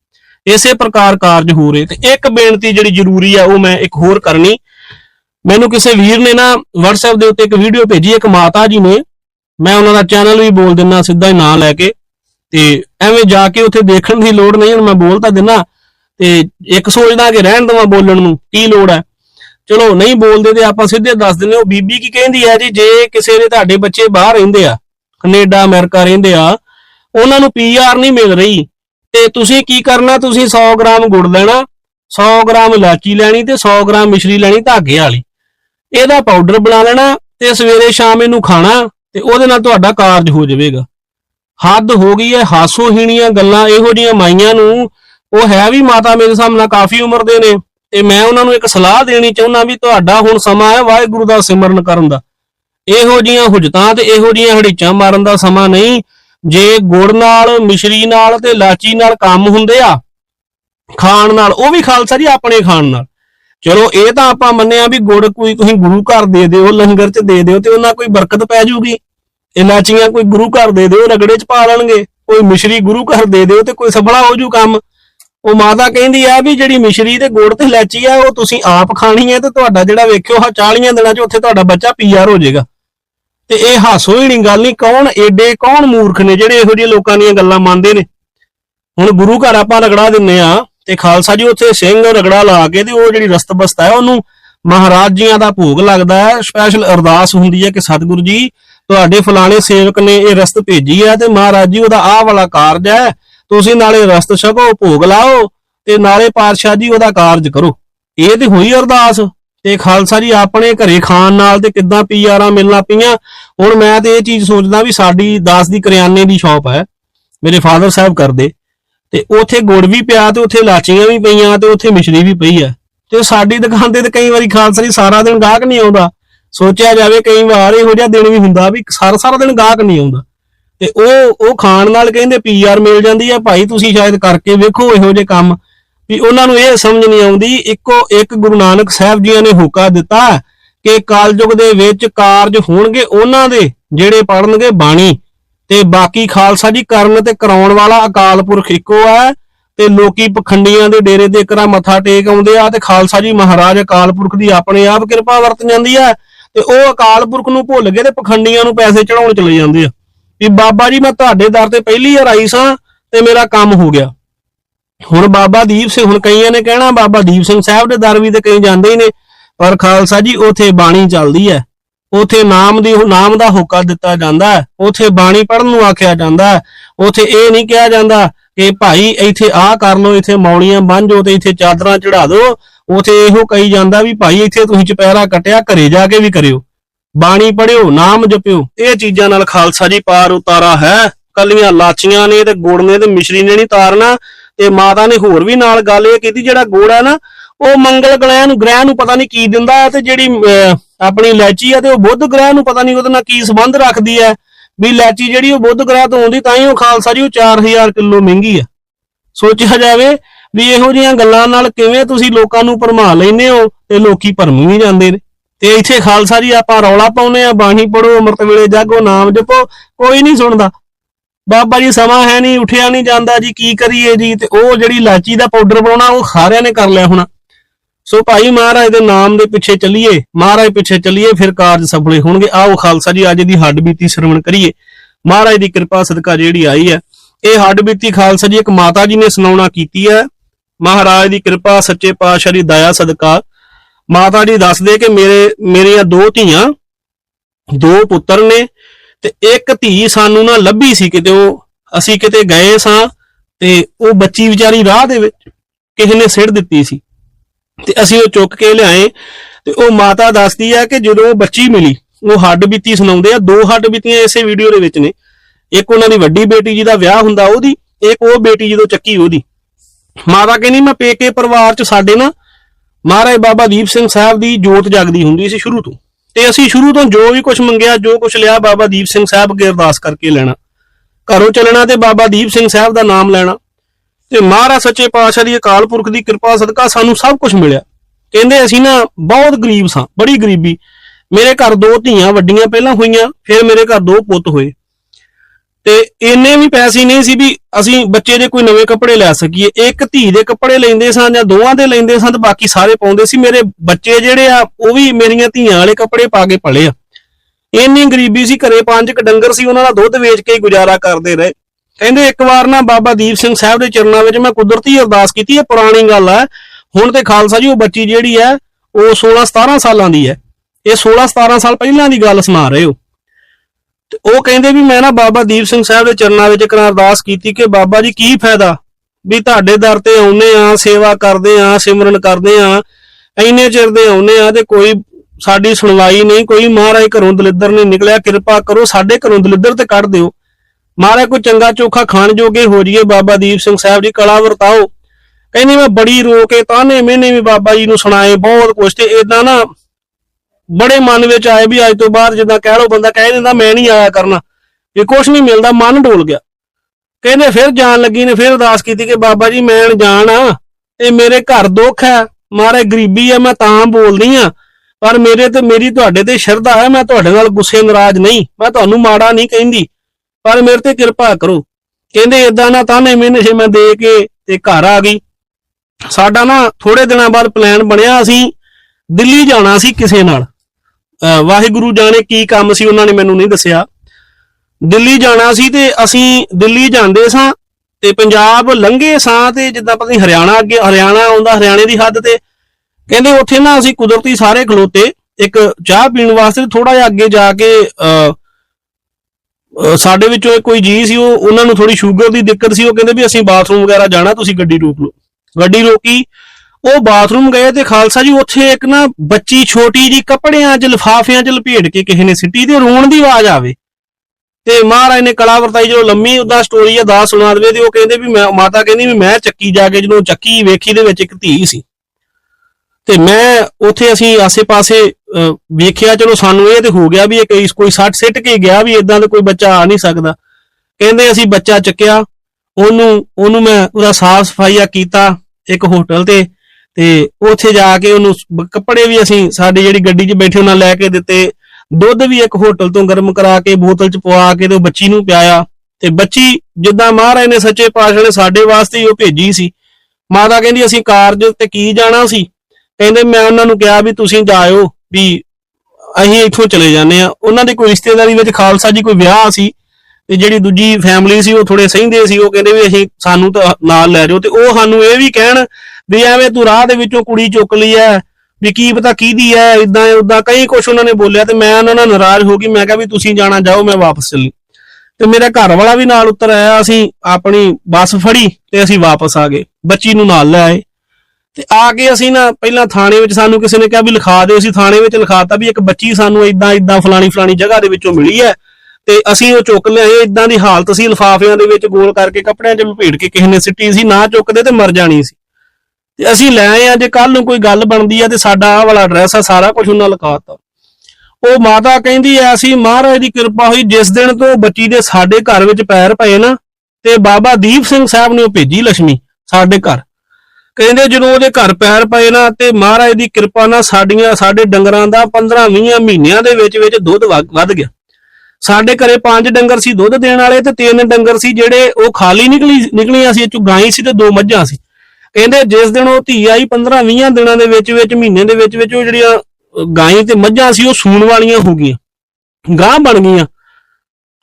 ਇਸੇ ਪ੍ਰਕਾਰ ਕਾਰਜ ਹੋ ਰਹੇ ਤੇ ਇੱਕ ਬੇਨਤੀ ਜਿਹੜੀ ਜ਼ਰੂਰੀ ਆ, ਉਹ ਮੈਂ ਇੱਕ ਹੋਰ ਕਰਨੀ। ਮੈਨੂੰ ਕਿਸੇ ਵੀਰ ਨੇ ਨਾ WhatsApp ਦੇ ਉੱਤੇ ਇੱਕ ਵੀਡੀਓ ਭੇਜੀ, ਇੱਕ ਮਾਤਾ ਜੀ ਨੇ। ਮੈਂ ਉਹਨਾਂ ਦਾ ਚੈਨਲ ਵੀ ਬੋਲ ਦਿੰਨਾ, ਸਿੱਧਾ ਹੀ ਨਾਂ ਲੈ ਕੇ। ਤੇ ਐਵੇਂ ਜਾ ਕੇ ਉੱਥੇ ਦੇਖਣ ਦੀ ਲੋੜ ਨਹੀਂ, ਹੁਣ ਮੈਂ ਬੋਲ ਤਾਂ ਦਿੰਨਾ। ਤੇ ਇੱਕ ਸੋਚਦਾ ਕਿ ਰਹਿਣ ਦਵਾਂ ਬੋਲਣ ਨੂੰ, ਕੀ ਲੋੜ ਹੈ? ਚਲੋ, ਨਹੀਂ ਬੋਲਦੇ ਤੇ ਆਪਾਂ ਸਿੱਧੇ ਦੱਸ ਦਿੰਦੇ ਉਹ ਬੀਬੀ ਕੀ ਕਹਿੰਦੀ ਹੈ ਜੀ, ਜੇ ਕਿਸੇ ਦੇ ਤੁਹਾਡੇ ਬੱਚੇ ਬਾਹਰ ਰਹਿੰਦੇ ਆ, ਕੈਨੇਡਾ, ਅਮਰੀਕਾ ਰਹਿੰਦੇ ਆ ਉਹਨਾਂ ਨੂੰ ਪੀਆਰ ਨਹੀਂ ਮਿਲ ਰਹੀ। ਤੇ ਤੁਸੀਂ ਕੀ ਕਰਨਾ? ਤੁਸੀਂ 100 ਗ੍ਰਾਮ ਗੁੜ ਲੈਣਾ 100 ਗ੍ਰਾਮ ਇਲਾਚੀ ਲੈਣੀ ਤੇ 100 ਗ੍ਰਾਮ ਮਿਸ਼ਰੀ ਲੈਣੀ ਧਾਗੇ ਵਾਲੀ। ਇਹਦਾ ਪਾਊਡਰ ਬਣਾ ਲੈਣਾ ਤੇ ਸਵੇਰੇ ਸ਼ਾਮ ਇਹਨੂੰ ਖਾਣਾ ਤੇ ਉਹਦੇ ਨਾਲ ਤੁਹਾਡਾ ਕਾਰਜ ਹੋ ਜਾਵੇਗਾ। ਹੱਦ ਹੋ ਗਈ ਹੈ ਹਾਸੋਹੀਣੀਆਂ ਗੱਲਾਂ ਇਹੋ ਜੀਆਂ ਮਾਈਆਂ ਨੂੰ, ਉਹ ਹੈ ਵੀ ਮਾਤਾ ਮੇਰੇ ਸਾਹਮਣੇ ਕਾਫੀ ਉਮਰ ਦੇ ਨੇ ਤੇ ਮੈਂ ਉਹਨਾਂ ਨੂੰ ਇੱਕ ਸਲਾਹ ਦੇਣੀ ਚਾਹੁੰਦਾ ਵੀ ਤੁਹਾਡਾ ਹੁਣ ਸਮਾਂ ਹੈ ਵਾਹਿਗੁਰੂ ਦਾ ਸਿਮਰਨ ਕਰਨ ਦਾ। ਇਹੋ ਜੀਆਂ ਹੁਜਤਾਂ ਤੇ ਇਹੋ ਜੀਆਂ ਹੜੀਚਾਂ ਮਾਰਨ ਦਾ ਸਮਾਂ ਨਹੀਂ ਜੇ ਗੁੜ ਨਾਲ, ਮਿਸ਼ਰੀ ਨਾਲ ਤੇ ਲਾਚੀ ਨਾਲ ਕੰਮ ਹੁੰਦੇ ਆ, ਖਾਣ ਨਾਲ, ਉਹ ਵੀ ਖਾਲਸਾ ਜੀ ਆਪਣੇ ਖਾਣ ਨਾਲ। ਚਲੋ, ਇਹ ਤਾਂ ਆਪਾਂ ਮੰਨਿਆ ਵੀ ਗੁੜ ਕੋਈ ਤੁਸੀਂ ਗੁਰੂ ਘਰ ਦੇ ਦਿਓ, ਲੰਗਰ 'ਚ ਦੇ ਦਿਓ ਤੇ ਉਹਨਾਂ ਕੋਈ ਬਰਕਤ ਪੈ ਜਾਊਗੀ ਇਲਾਚੀਆਂ ਕੋਈ ਗੁਰੂ ਘਰ ਦੇ ਦਿਓ, ਰਗੜੇ 'ਚ ਪਾ ਲੈਣਗੇ। ਕੋਈ ਮਿਸ਼ਰੀ ਗੁਰੂ ਘਰ ਦੇ ਦਿਓ ਤੇ ਕੋਈ ਸਫਲਾ ਹੋ ਜੂ ਕੰਮ। ਉਹ ਮਾਤਾ ਕਹਿੰਦੀ ਆ ਵੀ ਜਿਹੜੀ ਮਿਸ਼ਰੀ ਤੇ ਗੁੜ ਤੇ ਇਲਾਚੀ ਆ, ਉਹ ਤੁਸੀਂ ਆਪ ਖਾਣੀ ਹੈ ਤੇ ਤੁਹਾਡਾ ਜਿਹੜਾ ਵੇਖਿਓ ਹਾ 40 ਦਿਨਾਂ 'ਚ ਉੱਥੇ ਤੁਹਾਡਾ ਬੱਚਾ ਪੀਆਰ ਹੋ ਜਾਏਗਾ। ਤੇ ਇਹ ਹਾਸੋ ਹੀ ਨਹੀਂ ਗੱਲ ਨਹੀਂ, ਕੌਣ ਏਡੇ, ਕੌਣ ਮੂਰਖ ਨੇ ਜਿਹੜੇ ਇਹੋ ਜਿਹੇ ਲੋਕਾਂ ਦੀਆਂ ਗੱਲਾਂ ਮੰਨਦੇ ਨੇ? ਹੁਣ ਗੁਰੂ ਘਰ ਆਪਾਂ ਰਗੜਾ ਦਿੰਨੇ ਆ ਤੇ ਖਾਲਸਾ ਜੀ ਉੱਥੇ ਸਿੰਘ ਰਗੜਾ ਲਾ ਕੇ ਤੇ ਉਹ ਜਿਹੜੀ ਰਸਤਬਸਤ ਹੈ, ਉਹਨੂੰ ਮਹਾਰਾਜ ਜੀਆਂ ਦਾ ਭੋਗ ਲੱਗਦਾ ਹੈ। ਸਪੈਸ਼ਲ ਅਰਦਾਸ ਹੁੰਦੀ ਹੈ ਕਿ ਸਤਿਗੁਰੂ ਜੀ, ਤੁਹਾਡੇ ਫਲਾਣੇ ਸੇਵਕ ਨੇ ਇਹ ਰਸਤ ਭੇਜੀ ਹੈ ਤੇ ਮਹਾਰਾਜ ਜੀ, ਉਹਦਾ ਆਹ ਵਾਲਾ ਕਾਰਜ ਹੈ। ਤੁਸੀਂ ਨਾਲੇ ਰਸਤ ਛਕੋ, ਭੋਗ ਲਾਓ ਤੇ ਨਾਲੇ ਪਾਤਸ਼ਾਹ ਜੀ, ਉਹਦਾ ਕਾਰਜ ਕਰੋ। ਇਹ ਤੇ ਹੋਈ ਅਰਦਾਸ। ਤੇ ਖਾਲਸਾ ਜੀ, ਆਪਣੇ ਘਰੇ ਖਾਣ ਨਾਲ ਤੇ ਕਿੱਦਾਂ ਪੀਆਰਾਂ ਮਿਲਣਾ ਪਈਆਂ? ਹੁਣ ਮੈਂ ਤੇ ਇਹ ਚੀਜ਼ ਸੋਚਦਾ ਵੀ ਸਾਡੀ ਦਾਸ ਦੀ ਕਰਿਆਨੇ ਦੀ ਸ਼ਾਪ ਹੈ। ਮੇਰੇ ਫਾਦਰ ਸਾਹਿਬ ਕਰਦੇ। ਤੇ ਉੱਥੇ ਗੁੜ ਵੀ ਪਿਆ ਤੇ ਉੱਥੇ ਲਾਚੀਆਂ ਵੀ ਪਈਆਂ ਤੇ ਉੱਥੇ ਮਿਸ਼ਰੀ ਵੀ ਪਈ ਆ ਤੇ ਸਾਡੀ ਦੁਕਾਨ ਤੇ ਤੇ ਕਈ ਵਾਰੀ ਖਾਲਸਾ ਜੀ, ਸਾਰਾ ਦਿਨ ਗਾਹਕ ਨਹੀਂ ਆਉਂਦਾ। ਸੋਚਿਆ ਜਾਵੇ ਕਈ ਵਾਰ ਇਹੋ ਜਿਹਾ ਦਿਨ ਵੀ ਹੁੰਦਾ ਵੀ ਸਾਰਾ ਸਾਰਾ ਦਿਨ ਗਾਹਕ ਨਹੀਂ ਆਉਂਦਾ। ਤੇ ਉਹ ਉਹ ਖਾਣ ਨਾਲ ਕਹਿੰਦੇ ਪੀਆਰ ਮਿਲ ਜਾਂਦੀ ਆ ਭਾਈ, ਤੁਸੀਂ ਸ਼ਾਇਦ ਕਰਕੇ ਵੇਖੋ ਇਹੋ ਜਿਹੇ ਕੰਮ। ਵੀ ਉਹਨਾਂ ਨੂੰ ਇਹ ਸਮਝ ਨਹੀਂ ਆਉਂਦੀ, ਇੱਕੋ ਇੱਕ ਗੁਰੂ ਨਾਨਕ ਸਾਹਿਬ ਜੀਆਂ ਨੇ ਹੁਕਾ ਦਿੱਤਾ ਕਿ ਕਾਲਯੁਗ ਦੇ ਵਿੱਚ ਕਾਰਜ ਹੋਣਗੇ ਉਹਨਾਂ ਦੇ, ਜਿਹੜੇ ਪੜਨਗੇ ਬਾਣੀ। ਤੇ ਬਾਕੀ ਖਾਲਸਾ ਜੀ ਕਰਨ ਤੇ ਕਰਾਉਣ ਵਾਲਾ ਅਕਾਲ ਪੁਰਖ ਇੱਕੋ ਹੈ ਤੇ ਲੋਕੀ ਪਖੰਡੀਆਂ ਦੇ ਡੇਰੇ ਤੇ ਕਰਾ ਮੱਥਾ ਟੇਕ ਆਉਂਦੇ ਆ ਤੇ ਖਾਲਸਾ ਜੀ ਮਹਾਰਾਜ ਅਕਾਲ ਪੁਰਖ ਦੀ ਆਪਣੇ ਆਪ ਕਿਰਪਾ ਵਰਤ ਜਾਂਦੀ ਆ ਤੇ ਉਹ ਅਕਾਲ ਪੁਰਖ ਨੂੰ ਭੁੱਲ ਗਏ ਤੇ ਪਖੰਡੀਆਂ ਨੂੰ ਪੈਸੇ ਚੜਾਉਣ ਚਲੇ ਜਾਂਦੇ ਆ। ਵੀ ਬਾਬਾ ਜੀ ਮੈਂ ਤੁਹਾਡੇ ਦਰ ਤੇ ਪਹਿਲੀ ਵਾਰ ਆਈ ਸਾਂ ਤੇ ਮੇਰਾ ਕੰਮ ਹੋ ਗਿਆ। ਹੁਣ ਬਾਬਾ ਦੀਪ ਸਿੰਘ, ਹੁਣ ਕਈਆਂ ਨੇ ਕਹਿਣਾ ਬਾਬਾ ਦੀਪ ਸਿੰਘ ਸਾਹਿਬ ਦੇ ਦਰ ਵੀ ਤੇ ਕਈ ਜਾਂਦੇ ਹੀ ਨੇ, ਪਰ ਖਾਲਸਾ ਜੀ, ਉਥੇ ਬਾਣੀ ਚੱਲਦੀ ਹੈ। ਉਥੇ ਨਾਮ ਦੀ ਨਾਮ ਦਾ ਹੁਕਾ ਦਿੱਤਾ ਜਾਂਦਾ ਹੈ। ਉਥੇ ਬਾਣੀ ਪੜਨ ਨੂੰ ਆਖਿਆ ਜਾਂਦਾ ਹੈ। ਉਥੇ ਇਹ ਨਹੀਂ ਕਿਹਾ ਜਾਂਦਾ ਕਿ ਭਾਈ ਇੱਥੇ ਆਹ ਕਰ ਲਓ, ਇੱਥੇ ਮੌਲੀਆਂ ਬੰਨ੍ਹੋ ਤੇ ਇੱਥੇ ਚਾਦਰਾਂ ਚੜਾ ਦਿਓ। ਉਥੇ ਇਹੋ ਕਹੀ ਜਾਂਦਾ ਵੀ ਭਾਈ ਇੱਥੇ ਤੁਸੀਂ ਚਪੈਰਾ ਕਟਿਆ, ਘਰੇ ਜਾ ਕੇ ਵੀ ਕਰਿਓ। ਬਾਣੀ ਪੜਿਓ ਨਾਮ ਜਪਿਓ। ਇਹ ਚੀਜ਼ਾਂ ਨਾਲ ਖਾਲਸਾ ਜੀ ਪਾਰ ਉਤਾਰਾ ਹੈ। ਕੱਲੀਆਂ ਲਾਚੀਆਂ ਨੇ ਤੇ ਗੁੜ ਨੇ ਤੇ ਮਿਸ਼ਰੀ ਨੇ ਨਹੀਂ ਤਾਰਨਾ। ਤੇ ਮਾਤਾ ਨੇ ਹੋਰ ਵੀ ਨਾਲ ਗੱਲ ਇਹ ਕੀਤੀ ਜਿਹੜਾ ਗੋੜ ਹੈ ਨਾ ਉਹ ਮੰਗਲ ਗ੍ਰਹਿ ਨੂੰ ਗ੍ਰਹਿ ਨੂੰ ਪਤਾ ਨਹੀਂ ਕੀ ਦਿੰਦਾ ਹੈ ਤੇ ਜਿਹੜੀ ਅਹ, ਆਪਣੀ ਇਲਾਚੀ ਹੈ ਤੇ ਉਹ ਬੁੱਧ ਗ੍ਰਹਿ ਨੂੰ ਪਤਾ ਨਹੀਂ ਉਹਦੇ ਨਾਲ ਕੀ ਸੰਬੰਧ ਰੱਖਦੀ ਹੈ। ਵੀ ਇਲਾਚੀ ਜਿਹੜੀ ਉਹ ਬੁੱਧ ਗ੍ਰਹਿ ਤੋਂ ਆਉਂਦੀ ਤਾਂ ਹੀ ਉਹ ਖਾਲਸਾ ਜੀ ਉਹ 4000 ਕਿਲੋ ਮਹਿੰਗੀ ਆ। ਸੋਚਿਆ ਜਾਵੇ ਵੀ ਇਹੋ ਜਿਹੀਆਂ ਗੱਲਾਂ ਨਾਲ ਕਿਵੇਂ ਤੁਸੀਂ ਲੋਕਾਂ ਨੂੰ ਭਰਮਾ ਲੈਂਦੇ ਹੋ ਤੇ ਲੋਕੀ ਭਰਮ ਵੀ ਜਾਂਦੇ ਨੇ। ਤੇ ਇੱਥੇ ਖਾਲਸਾ ਜੀ ਆਪਾਂ ਰੌਲਾ ਪਾਉਨੇ ਆ ਬਾਣੀ ਪੜੋ ਅੰਮ੍ਰਿਤ ਵੇਲੇ ਜਾਗੋ ਨਾਮ ਜਪੋ ਕੋਈ ਨਹੀਂ ਸੁਣਦਾ। ਬਾਬਾ ਜੀ ਸਮਾਂ ਹੈ ਨਹੀਂ, ਉਠਿਆ ਨਹੀਂ ਜਾਂਦਾ ਜੀ, ਕੀ ਕਰੀਏ ਜੀ? ਤੇ ਉਹ ਜਿਹੜੀ ਲਾਚੀ ਦਾ ਪਾਊਡਰ ਬਣਾਉਣਾ, ਉਹ ਖਾਰਿਆਂ ਨੇ ਕਰ ਲਿਆ ਹੋਣਾ। ਸੋ ਭਾਈ ਮਹਾਰਾਜ ਦੇ ਨਾਮ ਦੇ ਪਿੱਛੇ ਚੱਲੀਏ, ਮਹਾਰਾਜ ਪਿੱਛੇ ਚੱਲੀਏ, ਫਿਰ ਕਾਰਜ ਸਫਲੇ ਹੋਣਗੇ। ਆਓ ਖਾਲਸਾ ਜੀ, ਅੱਜ ਦੀ ਹੱਡ ਬੀਤੀ ਸ਼ਰਵਣ ਕਰੀਏ। ਮਹਾਰਾਜ ਦੀ ਕਿਰਪਾ ਸਦਕਾ ਜਿਹੜੀ ਆਈ ਹੈ, ਇਹ ਹੱਡ ਬੀਤੀ ਖਾਲਸਾ ਜੀ ਇੱਕ ਮਾਤਾ ਜੀ ਨੇ ਸੁਣਾਉਣਾ ਕੀਤੀ ਹੈ। ਮਹਾਰਾਜ ਦੀ ਕਿਰਪਾ, ਸੱਚੇ ਪਾਤਸ਼ਾਹ ਦੀ ਦਇਆ, ਸਦਕਾ। ਮਾਤਾ ਜੀ ਦੱਸਦੇ ਕਿ ਮੇਰੇ, ਮੇਰੀਆਂ ਦੋ ਧੀਆਂ, ਦੋ ਪੁੱਤਰ ਨੇ ਤੇ ਇੱਕ ਧੀ ਸਾਨੂੰ ਨਾ ਲੱਭੀ ਸੀ ਕਿਤੇ ਉਹ, ਅਸੀਂ ਕਿਤੇ ਗਏ ਸਾਂ ਤੇ ਉਹ ਬੱਚੀ ਵਿਚਾਰੀ ਰਾਹ ਦੇ ਵਿੱਚ ਕਿਸੇ ਨੇ ਸਿੜ ਦਿੱਤੀ ਸੀ। ਤੇ ਅਸੀਂ ਉਹ ਚੁੱਕ ਕੇ ਲਿਆਏ ਤੇ ਉਹ ਮਾਤਾ ਦੱਸਦੀ ਆ ਕਿ ਜਦੋਂ ਉਹ ਬੱਚੀ ਮਿਲੀ, ਉਹ ਹੱਡ ਬੀਤੀ ਸੁਣਾਉਂਦੇ ਆ, ਦੋ ਹੱਡ ਬੀਤੀਆਂ ਇਸੇ ਵੀਡੀਓ ਦੇ ਵਿੱਚ ਨੇ। ਇੱਕ ਉਹਨਾਂ ਦੀ ਵੱਡੀ ਬੇਟੀ ਜਿਹਦਾ ਵਿਆਹ ਹੁੰਦਾ ਉਹਦੀ, ਇੱਕ ਉਹ ਬੇਟੀ ਜਦੋਂ ਚੱਕੀ ਉਹਦੀ। ਮਾਤਾ ਕਹਿੰਦੀ, ਮੈਂ ਪੇਕੇ ਪਰਿਵਾਰ ਚ ਸਾਡੇ ਨਾ ਮਹਾਰਾਜ ਬਾਬਾ ਦੀਪ ਸਿੰਘ ਸਾਹਿਬ ਦੀ ਜੋਤ ਜਗਦੀ ਹੁੰਦੀ ਸੀ ਸ਼ੁਰੂ ਤੋਂ। ਤੇ ਅਸੀਂ ਸ਼ੁਰੂ ਤੋਂ ਜੋ ਵੀ ਕੁਝ ਮੰਗਿਆ, ਜੋ ਕੁਝ ਲਿਆ, ਬਾਬਾ ਦੀਪ ਸਿੰਘ ਸਾਹਿਬ ਅੱਗੇ ਅਰਦਾਸ ਕਰਕੇ ਲੈਣਾ। ਘਰੋਂ ਚੱਲਣਾ ਤੇ ਬਾਬਾ ਦੀਪ ਸਿੰਘ ਸਾਹਿਬ ਦਾ ਨਾਮ ਲੈਣਾ। ਤੇ ਮਹਾਰਾਜ ਸੱਚੇ ਪਾਤਸ਼ਾਹ ਦੀ ਅਕਾਲ ਪੁਰਖ ਦੀ ਕਿਰਪਾ, ਸਦਕਾ ਸਾਨੂੰ ਸਭ ਕੁਝ ਮਿਲਿਆ। ਕਹਿੰਦੇ ਅਸੀਂ ਨਾ ਬਹੁਤ ਗਰੀਬ ਸਾਂ, ਬੜੀ ਗਰੀਬੀ। ਮੇਰੇ ਘਰ ਦੋ ਧੀਆਂ ਵੱਡੀਆਂ ਪਹਿਲਾਂ ਹੋਈਆਂ, ਫਿਰ ਮੇਰੇ ਘਰ ਦੋ ਪੁੱਤ ਹੋਏ। ਤੇ ਇੰਨੇ ਵੀ ਪੈਸੇ ਨਹੀਂ ਸੀ ਵੀ ਅਸੀਂ ਬੱਚੇ ਦੇ ਕੋਈ ਨਵੇਂ ਕੱਪੜੇ ਲੈ ਸਕੀਏ। ਇੱਕ ਧੀ ਦੇ ਕੱਪੜੇ ਲੈਂਦੇ ਸਾਂ ਜਾਂ ਦੋਵਾਂ ਦੇ ਲੈਂਦੇ ਸਾਂ ਤੇ ਬਾਕੀ ਸਾਰੇ ਪਾਉਂਦੇ ਸੀ। ਮੇਰੇ ਬੱਚੇ ਜਿਹੜੇ ਆ, ਉਹ ਵੀ ਮੇਰੀਆਂ ਧੀਆਂ ਵਾਲੇ ਕੱਪੜੇ ਪਾ ਕੇ ਪਲੇ ਆ। ਇੰਨੀ ਗਰੀਬੀ ਸੀ, ਘਰੇ ਪੰਜ ਕ ਡੰਗਰ ਸੀ, ਉਹਨਾਂ ਦਾ ਦੁੱਧ ਵੇਚ ਕੇ ਹੀ ਗੁਜ਼ਾਰਾ ਕਰਦੇ ਰਹੇ। ਕਹਿੰਦੇ ਇੱਕ ਵਾਰ ਨਾ ਬਾਬਾ ਦੀਪ ਸਿੰਘ ਸਾਹਿਬ ਦੇ ਚਰਨਾਂ ਵਿੱਚ ਮੈਂ ਕੁਦਰਤੀ ਅਰਦਾਸ ਕੀਤੀ, ਇਹ ਪੁਰਾਣੀ ਗੱਲ ਹੈ ਹੁਣ ਤੇ ਖਾਲਸਾ ਜੀ, ਉਹ ਬੱਚੀ ਜਿਹੜੀ ਹੈ ਉਹ 16 17 ਸਾਲਾਂ ਦੀ ਹੈ। ਇਹ 16 17 ਸਾਲ ਪਹਿਲਾਂ ਦੀ ਗੱਲ ਸੁਣਾ ਰਹੇ ਹੋ। ਤੇ ਉਹ ਕਹਿੰਦੇ ਵੀ ਮੈਂ ਨਾ ਬਾਬਾ ਦੀਪ ਸਿੰਘ ਸਾਹਿਬ ਦੇ ਚਰਨਾਂ ਵਿੱਚ ਇੱਕ ਅਰਦਾਸ ਕੀਤੀ ਕਿ ਬਾਬਾ ਜੀ ਕੀ ਫਾਇਦਾ? ਵੀ ਤੁਹਾਡੇ ਦਰ ਤੇ ਆਉਨੇ ਆ, ਸੇਵਾ ਕਰਦੇ ਆ, ਸਿਮਰਨ ਕਰਦੇ ਆ, ਇੰਨੇ ਚਿਰ ਦੇ ਆਉਨੇ ਆ ਤੇ ਕੋਈ ਸਾਡੀ ਸੁਣਵਾਈ ਨਹੀਂ, ਕੋਈ ਮਹਾਰਾਜ ਘਰੋਂ ਦਲਿੱਦਰ ਨਹੀਂ ਨਿਕਲਿਆ, ਕਿਰਪਾ ਕਰੋ ਸਾਡੇ ਘਰੋਂ ਦਲਿੱਦਰ ਤੇ ਕੱਢ ਦਿਓ। ਮਹਾਰਾਜ ਕੋਈ ਚੰਗਾ ਚੋਖਾ ਖਾਣ ਜੋਗੇ ਹੋ ਜਾਈਏ, ਬਾਬਾ ਦੀਪ ਸਿੰਘ ਸਾਹਿਬ ਜੀ, ਕਲਾ ਵਰਤਾਓ। ਕਹਿੰਦੀ ਮੈਂ ਬੜੀ ਰੋ ਕੇ ਤਾਨੇ ਮੈਨੇ ਵੀ ਬਾਬਾ ਜੀ ਨੂੰ ਸੁਣਾਏ, ਬਹੁਤ ਕੁਛ ਤੇ ਇਦਾਂ ਨਾ ਬੜੇ ਮਨ ਵਿੱਚ ਆਏ ਵੀ ਅੱਜ ਤੋਂ ਬਾਅਦ ਜਿੱਦਾਂ ਕਹਿ ਲੋ ਬੰਦਾ ਕਹਿ ਦਿੰਦਾ ਮੈਂ ਨਹੀਂ ਆਇਆ ਕਰਨਾ ਇਹ ਕੁਛ ਨਹੀਂ ਮਿਲਦਾ, ਮਨ ਡੋਲ ਗਿਆ। ਕਹਿੰਦੇ ਫਿਰ ਜਾਣ ਲੱਗੀ ਨੇ, ਫਿਰ ਅਰਦਾਸ ਕੀਤੀ ਕਿ ਬਾਬਾ ਜੀ ਮੈਂ ਜਾਣ ਆ, ਇਹ ਮੇਰੇ ਘਰ ਦੁੱਖ ਹੈ, ਮਾਰੇ ਗਰੀਬੀ ਹੈ ਮੈਂ ਤਾਂ ਬੋਲਦੀ ਆ, ਪਰ ਮੇਰੇ ਤੇ ਮੇਰੀ ਤੁਹਾਡੇ ਤੇ ਸ਼ਰਧਾ ਹੈ, ਮੈਂ ਤੁਹਾਡੇ ਨਾਲ ਗੁੱਸੇ ਨਾਰਾਜ਼ ਨਹੀਂ, ਮੈਂ ਤੁਹਾਨੂੰ ਮਾੜਾ ਨਹੀਂ ਕਹਿੰਦੀ, ਪਰ ਮੇਰੇ ਤੇ ਕਿਰਪਾ ਕਰੋ। ਕਹਿੰਦੇ ਇਦਾਂ ਨਾ ਤਾਨੇ ਮੈਨੇ ਜੇ ਮੈਂ ਦੇ ਕੇ ਤੇ ਘਰ ਆ ਗਈ। ਸਾਡਾ ਨਾ ਥੋੜੇ ਦਿਨਾਂ ਬਾਅਦ ਪਲਾਨ ਬਣਿਆ ਅਸੀਂ, ਦਿੱਲੀ ਜਾਣਾ ਸੀ ਕਿਸੇ ਨਾਲ। ਵਾਹਿਗੁਰੂ ਜਾਣੇ ਕੀ ਕੰਮ ਸੀ ਉਹਨਾਂ ਨੇ ਮੈਨੂੰ ਨਹੀਂ ਦੱਸਿਆ। ਦਿੱਲੀ ਜਾਣਾ ਸੀ ਤੇ ਅਸੀਂ ਦਿੱਲੀ ਜਾਂਦੇ ਸਾਂ ਤੇ ਪੰਜਾਬ ਲੰਘੇ ਸਾਂ ਤੇ ਜਿੱਦਾਂ ਪਤਾ ਨਹੀਂ ਹਰਿਆਣਾ ਅੱਗੇ ਹਰਿਆਣਾ ਆਉਂਦਾ ਹਰਿਆਣੇ ਦੀ ਹੱਦ ਤੇ ਕਹਿੰਦੇ ਉੱਥੇ ਨਾ ਅਸੀਂ ਕੁਦਰਤੀ ਸਾਰੇ ਖਲੋਤੇ ਇੱਕ ਚਾਹ ਪੀਣ ਵਾਸਤੇ ਥੋੜਾ ਜਿਹਾ ਅੱਗੇ ਜਾ ਕੇ ਅਹ, ਸਾਡੇ ਵਿੱਚੋਂ ਇੱਕ ਕੋਈ ਜੀ ਸੀ ਉਹ ਉਹਨਾਂ ਨੂੰ ਥੋੜੀ ਸ਼ੂਗਰ ਦੀ ਦਿੱਕਤ ਸੀ ਉਹ ਕਹਿੰਦੇ ਵੀ ਅਸੀਂ ਬਾਥਰੂਮ ਵਗੈਰਾ ਜਾਣਾ ਤੁਸੀਂ ਗੱਡੀ ਰੋਕ ਲਓ। ਗੱਡੀ ਰੋਕੀ ਉਹ ਬਾਥਰੂਮ ਗਏ ਤੇ ਖਾਲਸਾ ਜੀ, ਉੱਥੇ ਇੱਕ ਨਾ ਬੱਚੀ ਛੋਟੀ ਜੀ ਕੱਪੜਿਆਂ 'ਚ, ਲਿਫਾਫਿਆਂ 'ਚ ਲਪੇਟ ਕੇ ਕਿਸੇ ਨੇ ਸਿੱਟੀ ਤੇ ਰੋਣ ਦੀ ਆਵਾਜ਼ ਆਵੇ। ਤੇ ਮਹਾਰਾਜ ਨੇ ਕਲਾ ਵਰਤਾਈ, ਜਦੋਂ ਲੰਮੀ ਉਦਾਂ ਸਟੋਰੀ ਆ ਦਾਸ ਸੁਣਾ ਦੇਵੇ ਤੇ ਉਹ ਕਹਿੰਦੇ ਵੀ ਮੈਂ, ਮਾਤਾ ਕਹਿੰਦੀ ਵੀ ਮੈਂ ਚੱਕੀ ਜਾ ਕੇ ਜਦੋਂ ਚੱਕੀ ਵੇਖੀ ਦੇ ਵਿੱਚ ਇੱਕ ਧੀ ਸੀ। ਤੇ ਮੈਂ ਉੱਥੇ ਅਸੀਂ ਆਸੇ-ਪਾਸੇ ਵੇਖਿਆ, ਚਲੋ ਸਾਨੂੰ ਇਹ ਤੇ ਹੋ ਗਿਆ ਵੀ ਇਹ ਕੋਈ ਕੋਈ ਸੱਟ ਸਿੱਟ ਕੇ ਗਿਆ ਵੀ ਇਦਾਂ ਦਾ ਕੋਈ ਬੱਚਾ ਆ ਨਹੀਂ ਸਕਦਾ। ਕਹਿੰਦੇ ਅਸੀਂ ਬੱਚਾ ਚੱਕਿਆ, ਉਹਨੂੰ ਉਹਨੂੰ ਮੈਂ ਉਹਦਾ ਸਾਫ਼ ਸਫਾਈਆ ਕੀਤਾ ਇੱਕ ਹੋਟਲ ਤੇ। ਤੇ ਉੱਥੇ ਜਾ ਕੇ ਉਹਨੂੰ ਕੱਪੜੇ ਵੀ ਅਸੀਂ, ਸਾਡੀ ਜਿਹੜੀ ਗੱਡੀ 'ਚ ਬੈਠੇ ਉਹਨਾਂ ਲੈ ਕੇ ਦਿੱਤੇ। ਦੁੱਧ ਵੀ ਇੱਕ ਹੋਟਲ ਤੋਂ ਗਰਮ ਕਰਾ ਕੇ ਬੋਤਲ 'ਚ ਪਵਾ ਕੇ ਤੇ ਉਹ ਬੱਚੀ ਨੂੰ ਪਿਆਇਆ। ਤੇ ਬੱਚੀ ਜਿੱਦਾਂ ਮਹਾਰਾਜ ਨੇ ਸੱਚੇ ਪਾਤਸ਼ਾਹ ਨੇ ਸਾਡੇ ਵਾਸਤੇ ਹੀ ਉਹ ਭੇਜੀ ਸੀ। ਮਾਤਾ ਕਹਿੰਦੀ, ਅਸੀਂ ਕਾਰਜ ਤੇ ਕੀ ਜਾਣਾ ਸੀ? ਕਹਿੰਦੇ, ਮੈਂ ਉਹਨਾਂ ਨੂੰ ਕਿਹਾ ਵੀ ਤੁਸੀਂ ਜਾਇਓ, ਵੀ ਅਸੀਂ ਇੱਥੋਂ ਚਲੇ ਜਾਂਦੇ ਆ ਉਹਨਾਂ ਦੀ ਕੋਈ ਰਿਸ਼ਤੇਦਾਰੀ ਵਿੱਚ ਖਾਲਸਾ ਜੀ ਕੋਈ ਵਿਆਹ ਸੀ ਤੇ ਜਿਹੜੀ ਦੂਜੀ ਫੈਮਿਲੀ ਸੀ ਉਹ ਥੋੜੇ ਸਹਿੰਦੇ ਸੀ। ਉਹ ਕਹਿੰਦੇ ਵੀ ਅਸੀਂ ਸਾਨੂੰ ਤਾਂ ਨਾਲ ਲੈ ਜਾਓ ਤੇ ਉਹ ਸਾਨੂੰ ਇਹ ਵੀ ਕਹਿਣ ਵੀ ਐਵੇਂ ਤੂੰ ਰਾਹ ਦੇ ਵਿੱਚੋਂ ਕੁੜੀ ਚੁੱਕ ਲਈ ਐ, ਵੀ ਕੀ ਪਤਾ ਕਿਹਦੀ ਐ ਇਦਾਂ ਉਦਾਂ ਕਈ ਕੁਛ ਉਹਨਾਂ ਨੇ ਬੋਲਿਆ ਤੇ ਮੈਂ ਉਹਨਾਂ ਨਾਲ ਨਾਰਾਜ਼ ਹੋ ਗਈ, ਮੈਂ ਕਿਹਾ ਵੀ ਤੁਸੀਂ ਜਾਣਾ, ਜਾਓ, ਮੈਂ ਵਾਪਸ ਚੱਲੀ। ਤੇ ਮੇਰਾ ਘਰ ਵਾਲਾ ਵੀ ਨਾਲ ਉਤਰ ਆਇਆ, ਅਸੀਂ ਆਪਣੀ ਬੱਸ ਫੜੀ ਤੇ ਅਸੀਂ ਵਾਪਸ ਆ ਗਏ, ਬੱਚੀ ਨੂੰ ਨਾਲ ਲੈ ਆਏ। ਤੇ ਆ ਕੇ ਅਸੀਂ ਨਾ ਪਹਿਲਾਂ ਥਾਣੇ ਵਿੱਚ ਸਾਨੂੰ ਕਿਸੇ ਨੇ ਕਿਹਾ ਵੀ ਲਿਖਾ ਦਿਓ, ਅਸੀਂ ਥਾਣੇ ਵਿੱਚ ਲਿਖਾਤਾ ਵੀ ਇੱਕ ਬੱਚੀ ਸਾਨੂੰ ਇਦਾਂ ਇਦਾਂ ਫਲਾਣੀ ਫਲਾਣੀ ਜਗ੍ਹਾ ਦੇ ਵਿੱਚੋਂ ਮਿਲੀ ਹੈ ਤੇ ਅਸੀਂ ਉਹ ਚੁੱਕ ਲਿਆਏ ਇਦਾਂ ਦੀ ਹਾਲਤ ਸੀ, ਲਫ਼ਾਫਿਆਂ ਦੇ ਵਿੱਚ ਗੋਲ ਕਰਕੇ ਕੱਪੜਿਆਂ 'ਚ ਲਪੇਟ ਕੇ ਕਿਸੇ ਨੇ ਸਿੱਟੀ ਸੀ, ਨਾ ਚੁੱਕਦੇ ਤੇ ਮਰ ਜਾਣੀ ਸੀ। ਤੇ ਅਸੀਂ ਲੈ ਆਏ ਆ, ਜੇ ਕੱਲ ਨੂੰ ਕੋਈ ਗੱਲ ਬਣਦੀ ਆ ਤੇ ਸਾਡਾ ਆਹ ਵਾਲਾ ਐਡਰੈਸ ਆ, ਸਾਰਾ ਕੁਝ ਉਹਨਾਂ ਲਿਖਾਤਾ। ਉਹ ਮਾਤਾ ਕਹਿੰਦੀ ਐਸੀ ਮਹਾਰਾਜ ਦੀ ਕਿਰਪਾ ਹੋਈ, ਜਿਸ ਦਿਨ ਤੋਂ ਬੱਚੀ ਦੇ ਸਾਡੇ ਘਰ ਵਿੱਚ ਪੈਰ ਪਏ ਨਾ, ਤੇ ਬਾਬਾ ਦੀਪ ਸਿੰਘ ਸਾਹਿਬ ਨੇ ਉਹ ਭੇਜੀ ਲక్ష్ਮੀ ਸਾਡੇ ਘਰ। ਕਹਿੰਦੇ ਜਦੋਂ ਉਹਦੇ ਘਰ ਪੈਰ ਪਏ ਨਾ, ਤੇ ਮਹਾਰਾਜ ਦੀ ਕਿਰਪਾ ਨਾਲ ਸਾਡੀਆਂ, ਸਾਡੇ ਡੰਗਰਾਂ ਦਾ 15-20 ਮਹੀਨਿਆਂ ਦੇ ਵਿੱਚ ਵਿੱਚ ਦੁੱਧ ਵ- ਵੱਧ ਗਿਆ। ਸਾਡੇ ਘਰੇ ਪੰਜ ਡੰਗਰ ਸੀ ਦੁੱਧ ਦੇਣ ਵਾਲੇ ਤੇ ਤਿੰਨ ਡੰਗਰ ਸੀ ਜਿਹੜੇ ਉਹ ਖਾਲੀ ਨਿਕਲੀ, ਨਿਕਲੀਆਂ ਸੀ, ਇਹ ਚੋਂ ਗਾਈ ਸੀ ਤੇ ਦੋ ਮੱਝਾਂ ਸੀ। ਕਹਿੰਦੇ ਜਿਸ ਦਿਨ ਉਹ ਧੀ ਆਈ 15-20 ਦਿਨਾਂ ਦੇ ਵਿੱਚ ਵਿੱਚ ਮਹੀਨੇ ਦੇ ਵਿੱਚ ਵਿੱਚ ਉਹ ਜਿਹੜੀਆਂ ਅਹ, ਗਾਈ ਤੇ ਮੱਝਾਂ ਸੀ ਉਹ ਸੂਣ ਵਾਲੀਆਂ ਹੋ ਗਈਆਂ। ਗਾਂ ਬਣ ਗਈਆਂ।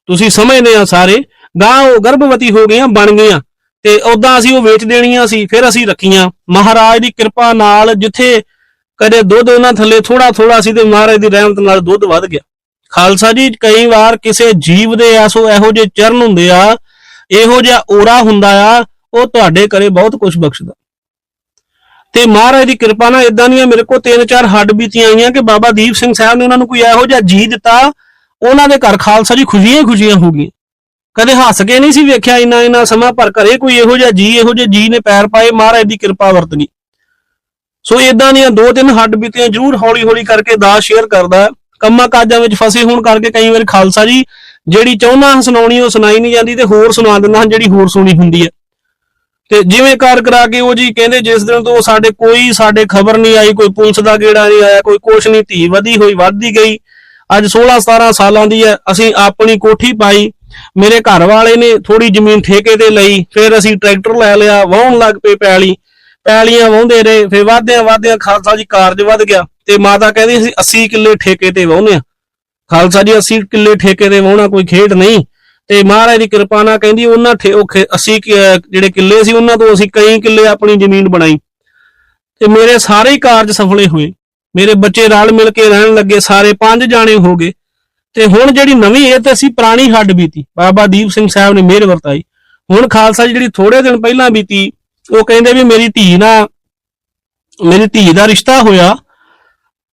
ਤੁਸੀਂ ਸਮਝਦੇ ਆ ਸਾਰੇ ਗਾਂ ਉਹ ਗਰਭਵਤੀ ਹੋ ਗਈਆਂ ਬਣ ਗਈਆਂ। ਤੇ ਉਦਾਂ ਅਸੀਂ ਉਹ ਵੇਚ ਦੇਣੀਆਂ ਸੀ ਫਿਰ ਅਸੀਂ ਰੱਖੀਆਂ। ਮਹਾਰਾਜ ਦੀ ਕਿਰਪਾ ਨਾਲ ਜਿੱਥੇ ਕਦੇ ਦੁੱਧ ਉਹਨਾਂ ਥੱਲੇ ਥੋੜਾ ਥੋੜਾ ਸੀ ਤੇ ਮਹਾਰਾਜ ਦੀ ਰਹਿਮਤ ਨਾਲ ਦੁੱਧ ਵੱਧ ਗਿਆ। ਖਾਲਸਾ ਜੀ ਕਈ ਵਾਰ ਕਿਸੇ ਜੀਵ ਦੇ ਐਸੋ ਇਹੋ ਜਿਹੇ ਚਰਨ ਹੁੰਦੇ ਆ ਇਹੋ ਜਿਹਾ ਔਰਾ ਹੁੰਦਾ ਆ ਉਹ ਤੁਹਾਡੇ ਘਰੇ ਬਹੁਤ ਕੁਝ ਬਖਸ਼ਦਾ। ਤੇ ਮਹਾਰਾਜ ਦੀ ਕਿਰਪਾ ਨਾਲ ਇਦਾਂ ਦੀਆਂ ਮੇਰੇ ਕੋਲ ਤਿੰਨ ਚਾਰ ਹੱਡ ਬੀਤੀਆਂ ਆਈਆਂ ਕਿ ਬਾਬਾ ਦੀਪ ਸਿੰਘ ਸਾਹਿਬ ਨੇ ਉਹਨਾਂ ਨੂੰ ਕੋਈ ਇਹੋ ਜਿਹਾ ਜੀ ਦਿੱਤਾ, ਉਹਨਾਂ ਦੇ ਘਰ ਖਾਲਸਾ ਜੀ ਖੁਸ਼ੀਆਂ ਹੀ ਖੁਸ਼ੀਆਂ ਹੋ ਗਈਆਂ। ਕਦੇ ਹੱਸ ਕੇ ਨਹੀਂ ਸੀ ਵੇਖਿਆ ਇੰਨਾ ਇੰਨਾ ਸਮਾਂ, ਪਰ ਘਰੇ ਕੋਈ ਇਹੋ ਜਿਹਾ ਜੀ ਇਹੋ ਜਿਹੇ ਜੀ ਨੇ ਪੈਰ ਪਾਏ, ਮਹਾਰਾਜ ਦੀ ਕਿਰਪਾ ਵਰਤ ਗਈ ਸੋ ਇਦਾਂ ਦੀਆਂ ਦੋ ਤਿੰਨ ਹੱਡ ਬੀਤੀਆਂ, ਜ਼ਰੂਰ ਹੌਲੀ ਹੌਲੀ ਕਰਕੇ ਦਾਸ ਸ਼ੇਅਰ ਕਰਦਾ। ਕੰਮਾਂ ਕਾਜਾਂ ਵਿੱਚ ਫਸੇ ਹੋਣ ਕਰਕੇ ਕਈ ਵਾਰ ਖਾਲਸਾ ਜੀ, ਜਿਹੜੀ ਚਾਹੁੰਦਾ ਸੁਣਾਉਣੀ, ਉਹ ਸੁਣਾਈ ਨਹੀਂ ਜਾਂਦੀ ਤੇ ਹੋਰ ਸੁਣਾ ਦਿੰਦਾ ਹਾਂ ਜਿਹੜੀ ਹੋਰ ਸੁਣੀ ਹੁੰਦੀ ਹੈ। ਤੇ ਜਿਵੇਂ ਕਾਰ ਕਰਾ ਕੇ ਉਹ ਜੀ ਕਹਿੰਦੇ ਜਿਸ ਦਿਨ ਤੋਂ ਸਾਡੇ ਕੋਈ ਸਾਡੇ ਖਬਰ ਨਹੀਂ ਆਈ, ਕੋਈ ਪੁਲਿਸ ਦਾ ਗੇੜਾ ਨਹੀਂ ਆਇਆ, ਕੋਈ ਕੁਛ ਨਹੀਂ, ਧੀ ਵਧੀ ਹੋਈ, ਵੱਧਦੀ ਗਈ। ਅੱਜ 16 17 ਸਾਲਾਂ ਦੀ ਹੈ, ਅਸੀਂ ਆਪਣੀ ਕੋਠੀ ਪਾਈ, ਮੇਰੇ ਘਰ ਵਾਲੇ ਨੇ ਥੋੜੀ ਜ਼ਮੀਨ ਠੇਕੇ ਤੇ ਲਈ, ਫਿਰ ਅਸੀਂ ਟਰੈਕਟਰ ਲੈ ਲਿਆ, ਵਾਹਣ ਲੱਗ ਪਏ ਪੈਲੀ। ਪੈਲੀਆਂ ਵਾਹੁੰਦੇ ਰਹੇ, ਫਿਰ ਵਾਧਿਆਂ ਵਾਧਿਆਂ ਖਾਲਸਾ ਜੀ ਕਾਰਜ ਵੱਧ ਗਿਆ, ਤੇ ਮਾਤਾ ਕਹਿੰਦੀ ਅਸੀਂ 80 ਕਿੱਲੇ ਠੇਕੇ ਤੇ ਵਾਹੁੰਦੇ ਆ ਖਾਲਸਾ ਜੀ 80 ਕਿੱਲੇ ਠੇਕੇ ਤੇ ਵਾਹੁਣਾ, ਕੋਈ ਖੇਡ ਨਹੀਂ। ਤੇ ਮਹਾਰਾਜ ਦੀ ਕਿਰਪਾ ਨਾਲ ਕਹਿੰਦੀ ਉਹਨਾਂ ਠੇ ਉਹ ਖੇ- 80 ਕਿ- ਅਹ, ਜਿਹੜੇ ਕਿੱਲੇ ਸੀ ਉਹਨਾਂ ਤੋਂ ਅਸੀਂ ਕਈ ਕਿੱਲੇ ਆਪਣੀ ਜ਼ਮੀਨ ਬਣਾਈ। ਤੇ ਮੇਰੇ ਸਾਰੇ ਹੀ ਕਾਰਜ ਸਫਲੇ ਹੋਏ। ਮੇਰੇ ਬੱਚੇ ਰਲ ਮਿਲ ਕੇ ਰਹਿਣ ਲੱਗੇ, ਸਾਰੇ ਪੰਜ ਜਾਣੇ ਹੋ ਗਏ। ਤੇ ਹੁਣ ਜਿਹੜੀ ਨਵੀਂ ਇਹ ਤੇ ਅਸੀਂ ਪੁਰਾਣੀ ਹੱਡ ਬੀਤੀ। ਬਾਬਾ ਦੀਪ ਸਿੰਘ ਸਾਹਿਬ ਨੇ ਮਿਹਰ ਵਰਤਾਈ। ਹੁਣ ਖਾਲਸਾ ਜੀ ਜਿਹੜੀ ਥੋੜੇ ਦਿਨ ਪਹਿਲਾਂ ਬੀਤੀ, ਉਹ ਕਹਿੰਦੇ ਵੀ ਮੇਰੀ ਧੀ ਨਾਲ ਮੇਰੀ ਧੀ ਦਾ ਰਿਸ਼ਤਾ ਹੋਇਆ।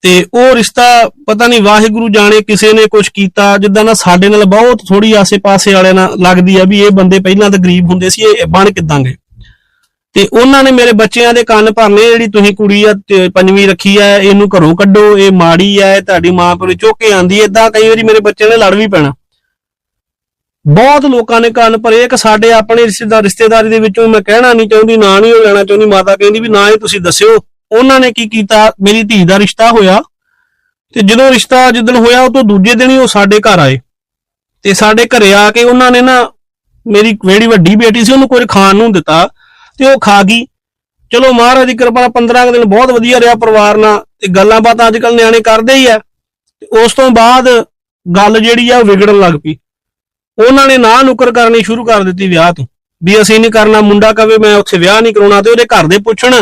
ਤੇ ਉਹ ਰਿਸ਼ਤਾ ਪਤਾ ਨਹੀਂ ਵਾਹਿਗੁਰੂ ਜਾਣੇ ਕਿਸੇ ਨੇ ਕੁਝ ਕੀਤਾ, ਜਿੱਦਾਂ ਨਾ ਸਾਡੇ ਨਾਲ ਬਹੁਤ ਥੋੜੀ ਆਸੇ-ਪਾਸੇ ਵਾਲਿਆਂ ਨਾਲ ਲੱਗਦੀ ਆ ਵੀ ਇਹ ਬੰਦੇ ਪਹਿਲਾਂ ਤਾਂ ਗਰੀਬ ਹੁੰਦੇ ਸੀ, ਇਹ ਬਣ ਕਿੱਦਾਂ ਗਏ? ਤੇ ਉਹਨਾਂ ਨੇ ਮੇਰੇ ਬੱਚਿਆਂ ਦੇ ਕੰਨ ਭਰਨੇ, ਜਿਹੜੀ ਤੁਸੀਂ ਕੁੜੀ ਆ ਪੰਜਵੀਂ ਰੱਖੀ ਆ, ਇਹਨੂੰ ਘਰੋਂ ਕੱਢੋ, ਇਹ ਮਾੜੀ ਆ ਤੁਹਾਡੀ ਮਾਂ ਪਿਓ ਚੁੱਕ ਕੇ ਆਂਦੀ, ਏਦਾਂ ਕਈ ਵਾਰੀ ਮੇਰੇ ਬੱਚਿਆਂ ਨੇ ਲੜ ਵੀ ਪੈਣਾ। ਬਹੁਤ ਲੋਕਾਂ ਨੇ ਕੰਨ ਭਰੇ, ਇੱਕ ਸਾਡੇ ਆਪਣੇ ਰਿਸ਼ਤੇਦਾਰ ਰਿਸ਼ਤੇਦਾਰੀ ਦੇ ਵਿੱਚੋਂ ਮੈਂ ਕਹਿਣਾ ਨਹੀਂ ਚਾਹੁੰਦੀ, ਨਾ ਨਹੀਂ ਉਹ ਲੈਣਾ ਚਾਹੁੰਦੀ, ਮਾਤਾ ਕਹਿੰਦੀ ਵੀ ਨਾ ਹੀ ਤੁਸੀਂ ਦੱਸਿਓ। ਉਹਨਾਂ ਨੇ ਕੀ ਕੀਤਾ? ਮੇਰੀ ਧੀ ਦਾ ਰਿਸ਼ਤਾ ਹੋਇਆ ਤੇ ਜਦੋਂ ਰਿਸ਼ਤਾ ਜਿੱਦਣ ਹੋਇਆ, ਉਹ ਤੋਂ ਦੂਜੇ ਦਿਨ ਹੀ ਉਹ ਸਾਡੇ ਘਰ ਆਏ। ਤੇ ਸਾਡੇ ਘਰੇ ਆ ਕੇ ਉਹਨਾਂ ਨੇ ਨਾ ਮੇਰੀ ਜਿਹੜੀ ਵੱਡੀ ਬੇਟੀ ਸੀ, ਉਹਨੂੰ ਕੁਝ ਖਾਣ ਨੂੰ ਦਿੱਤਾ ਤੇ ਉਹ ਖਾ ਗਈ। ਚਲੋ ਮਹਾਰਾਜ ਦੀ ਕਿਰਪਾ ਨਾਲ 15 ਕੁ ਦਿਨ ਬਹੁਤ ਵਧੀਆ ਰਿਹਾ ਪਰਿਵਾਰ ਨਾਲ ਤੇ ਗੱਲਾਂ ਬਾਤਾਂ ਅੱਜ ਕੱਲ ਨਿਆਣੇ ਕਰਦੇ ਹੀ ਆ। ਤੇ ਉਸ ਤੋਂ ਬਾਅਦ ਗੱਲ ਜਿਹੜੀ ਆ, ਉਹ ਵਿਗੜਨ ਲੱਗ ਪਈ। ਉਹਨਾਂ ਨੇ ਨਾ ਨੁਕਰ ਕਰਨੀ ਸ਼ੁਰੂ ਕਰ ਦਿੱਤੀ ਵਿਆਹ ਤੋਂ। ਵੀ ਅਸੀਂ ਨਹੀਂ ਕਰਨਾ, ਮੁੰਡਾ ਕਵੇ ਮੈਂ ਉੱਥੇ ਵਿਆਹ ਨਹੀਂ ਕਰਾਉਣਾ ਤੇ ਉਹਦੇ ਘਰ ਦੇ ਪੁੱਛਣ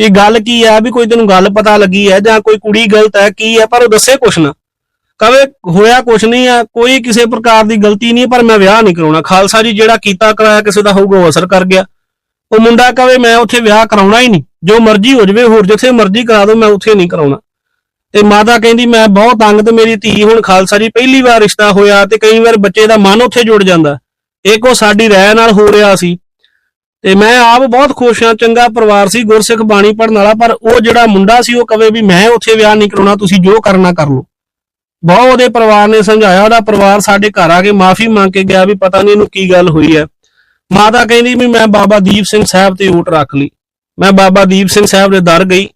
ਇਹ ਗੱਲ ਕੀ ਹੈ ਵੀ ਕੋਈ ਤੈਨੂੰ ਗੱਲ ਪਤਾ ਲੱਗੀ ਹੈ ਜਾਂ ਕੋਈ ਕੁੜੀ ਗਲਤ ਹੈ ਕੀ ਹੈ ਪਰ ਉਹ ਦੱਸੇ ਕੁਛ ਨਾ। ਕਵੇ ਹੋਇਆ ਕੁਛ ਨਹੀਂ ਆ, ਕੋਈ ਕਿਸੇ ਪ੍ਰਕਾਰ ਦੀ ਗਲਤੀ ਨਹੀਂ, ਪਰ ਮੈਂ ਵਿਆਹ ਨਹੀਂ ਕਰਾਉਣਾ। ਖਾਲਸਾ ਜੀ ਜਿਹੜਾ ਕੀਤਾ, ਕਰਾਇਆ ਕਿਸੇ ਦਾ ਹੋਊਗਾ, ਉਹ ਅਸਰ ਕਰ ਗਿਆ। ਉਹ ਮੁੰਡਾ ਕਵੇ, ਮੈਂ ਉੱਥੇ ਵਿਆਹ ਕਰਾਉਣਾ ਹੀ ਨਹੀਂ। ਜੋ ਮਰਜ਼ੀ ਹੋ ਜਵੇ, ਹੋਰ ਜਿੱਥੇ ਮਰਜ਼ੀ ਕਰਾ ਦੋ ਮੈਂ ਉੱਥੇ ਨਹੀਂ ਕਰਾਉਣਾ। ਤੇ ਮਾਤਾ ਕਹਿੰਦੀ, ਮੈਂ ਬਹੁਤ ਤੰਗ ਤੇ ਮੇਰੀ ਧੀ, ਹੁਣ ਖਾਲਸਾ ਜੀ ਪਹਿਲੀ ਵਾਰ ਰਿਸ਼ਤਾ ਹੋਇਆ ਤੇ ਕਈ ਵਾਰ ਬੱਚੇ ਦਾ ਮਨ ਉੱਥੇ ਜੁੜ ਜਾਂਦਾ। ਇਹ ਉਹ ਸਾਡੀ ਰਹਿ ਨਾਲ ਹੋ ਰਿਹਾ ਸੀ ਤੇ ਮੈਂ ਆਪ ਬਹੁਤ ਖੁਸ਼ ਹਾਂ, ਚੰਗਾ ਪਰਿਵਾਰ ਸੀ, ਗੁਰਸਿੱਖ ਬਾਣੀ ਪੜਨ ਵਾਲਾ, ਪਰ ਉਹ ਜਿਹੜਾ ਮੁੰਡਾ ਸੀ, ਉਹ ਕਵੇ ਵੀ ਮੈਂ ਉੱਥੇ ਵਿਆਹ ਨਹੀਂ ਕਰਾਉਣਾ, ਤੁਸੀਂ ਜੋ ਕਰਨਾ ਕਰ ਲਓ। ਬਹੁਤ ਉਹਦੇ ਪਰਿਵਾਰ ਨੇ ਸਮਝਾਇਆ, ਉਹਦਾ ਪਰਿਵਾਰ ਸਾਡੇ ਘਰ ਆ ਕੇ ਮਾਫੀ ਮੰਗ ਕੇ ਗਿਆ ਵੀ ਪਤਾ ਨਹੀਂ ਇਹਨੂੰ ਕੀ ਗੱਲ ਹੋਈ ਹੈ। ਮਾਤਾ ਕਹਿੰਦੀ ਵੀ ਮੈਂ ਬਾਬਾ ਦੀਪ ਸਿੰਘ ਸਾਹਿਬ ਤੇ ਓਟ ਰੱਖ ਲਈ। ਮੈਂ ਬਾਬਾ ਦੀਪ ਸਿੰਘ ਸਾਹਿਬ ਦੇ ਦਰ ਗਈ।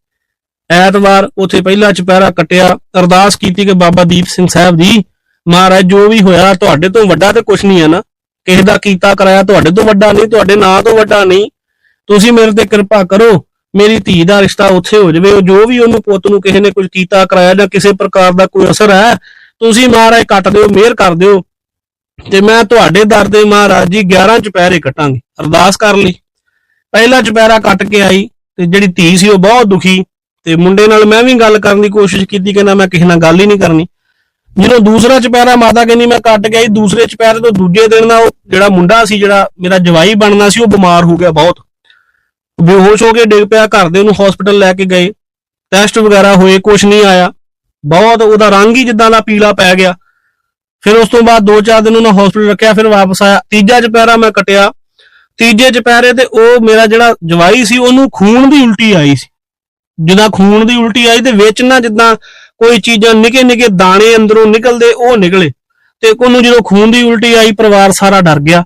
ਐਤਵਾਰ ਉੱਥੇ ਪਹਿਲਾ ਚੁਪਹਿਰਾ ਕੱਟਿਆ, ਅਰਦਾਸ ਕੀਤੀ ਕਿ ਬਾਬਾ ਦੀਪ ਸਿੰਘ ਸਾਹਿਬ ਜੀ, ਮਹਾਰਾਜ ਜੋ ਵੀ ਹੋਇਆ ਤੁਹਾਡੇ ਤੋਂ ਵੱਡਾ ਤੇ ਕੁਝ ਨਹੀਂ ਹੈ ਨਾ। ਕਿਸੇ ਦਾ ਕੀਤਾ ਕਰਾਇਆ, ਤੁਹਾਡੇ ਤੋਂ ਵੱਡਾ ਨਹੀਂ, ਤੁਹਾਡੇ ਨਾਂ ਤੋਂ ਵੱਡਾ ਨਹੀਂ। ਤੁਸੀਂ ਮੇਰੇ ਤੇ ਕਿਰਪਾ ਕਰੋ, ਮੇਰੀ ਧੀ ਦਾ ਰਿਸ਼ਤਾ ਉੱਥੇ ਹੋ ਜਾਵੇ ਜੋ ਵੀ ਉਹਨੂੰ ਪੁੱਤ ਨੂੰ ਕਿਸੇ ਨੇ ਕੁਝ ਕੀਤਾ ਕਰਾਇਆ ਜਾਂ ਕਿਸੇ ਪ੍ਰਕਾਰ ਦਾ ਕੋਈ ਅਸਰ ਹੈ, ਤੁਸੀਂ ਮਹਾਰਾਜ ਕੱਟ ਦਿਓ, ਮਿਹਰ ਕਰ ਦਿਓ। ਤੇ ਮੈਂ ਤੁਹਾਡੇ ਦਰ ਦੇ ਮਹਾਰਾਜ ਜੀ 11 ਚੁਪਹਿਰੇ ਕੱਟਾਂਗੇ, ਅਰਦਾਸ ਕਰ ਲਈ। ਪਹਿਲਾ ਚੁਪਹਿਰਾ ਕੱਟ ਕੇ ਆਈ, ਤੇ ਜਿਹੜੀ ਧੀ ਸੀ ਉਹ ਬਹੁਤ ਦੁਖੀ, ਤੇ ਮੁੰਡੇ ਨਾਲ ਮੈਂ ਵੀ ਗੱਲ ਕਰਨ ਦੀ ਕੋਸ਼ਿਸ਼ ਕੀਤੀ ਕਹਿੰਦਾ ਮੈਂ ਕਿਸੇ ਨਾਲ ਗੱਲ ਹੀ ਨਹੀਂ ਕਰਨੀ। ਜਦੋਂ ਦੂਸਰਾ ਚੁਪਹਿਰਾ ਮਾਤਾ ਕਹਿੰਦੀ ਮੈਂ ਕੱਟ ਗਿਆ ਆਈ ਦੂਸਰੇ ਚੁਪਹਿਰੇ ਤੋਂ ਦੂਜੇ ਦਿਨ ਦਾ ਉਹ ਜਿਹੜਾ ਮੁੰਡਾ ਸੀ, ਜਿਹੜਾ ਮੇਰਾ ਜਵਾਈ ਬਣਨਾ ਸੀ, ਉਹ ਬਿਮਾਰ ਹੋ ਗਿਆ ਬਹੁਤ। ਬੇਹੋਸ਼ ਹੋ ਕੇ ਡਿੱਗ ਪਿਆ, ਘਰ ਦੇ ਉਹਨੂੰ ਹਸਪੀਟਲ ਲੈ ਕੇ ਗਏ। ਟੈਸਟ ਵਗੈਰਾ ਹੋਏ ਕੁਝ ਨਹੀਂ ਆਇਆ। ਬਹੁਤ ਉਹਦਾ ਰੰਗ ਹੀ ਜਿੱਦਾਂ ਦਾ ਪੀਲਾ ਪੈ ਗਿਆ। ਫਿਰ ਉਸ ਤੋਂ ਬਾਅਦ 2-4 ਦਿਨ ਉਹਨਾਂ ਹਸਪੀਟਲ ਰੱਖਿਆ, ਫਿਰ ਵਾਪਸ ਆਇਆ। ਤੀਜਾ ਚੁਪਹਿਰਾ ਮੈਂ ਕੱਟਿਆ। ਤੀਜੇ ਚੁਪਹਿਰੇ ਤੇ ਉਹ ਮੇਰਾ ਜਿਹੜਾ ਜਵਾਈ ਸੀ, ਉਹਨੂੰ ਖੂਨ ਦੀ ਉਲਟੀ ਆਈ ਸੀ। ਜਿੱਦਾਂ ਖੂਨ ਦੀ ਉਲਟੀ ਆਈ, ਤੇ ਵਿੱਚ ਨਾ ਜਿੱਦਾਂ ਕੋਈ ਚੀਜ਼ਾਂ ਨਿੱਕੇ ਨਿੱਕੇ ਦਾਣੇ ਅੰਦਰੋਂ ਨਿਕਲਦੇ, ਉਹ ਨਿਕਲੇ। ਤੇ ਉਹਨੂੰ ਜਦੋਂ ਖੂਨ ਦੀ ਉਲਟੀ ਆਈ, ਪਰਿਵਾਰ ਸਾਰਾ ਡਰ ਗਿਆ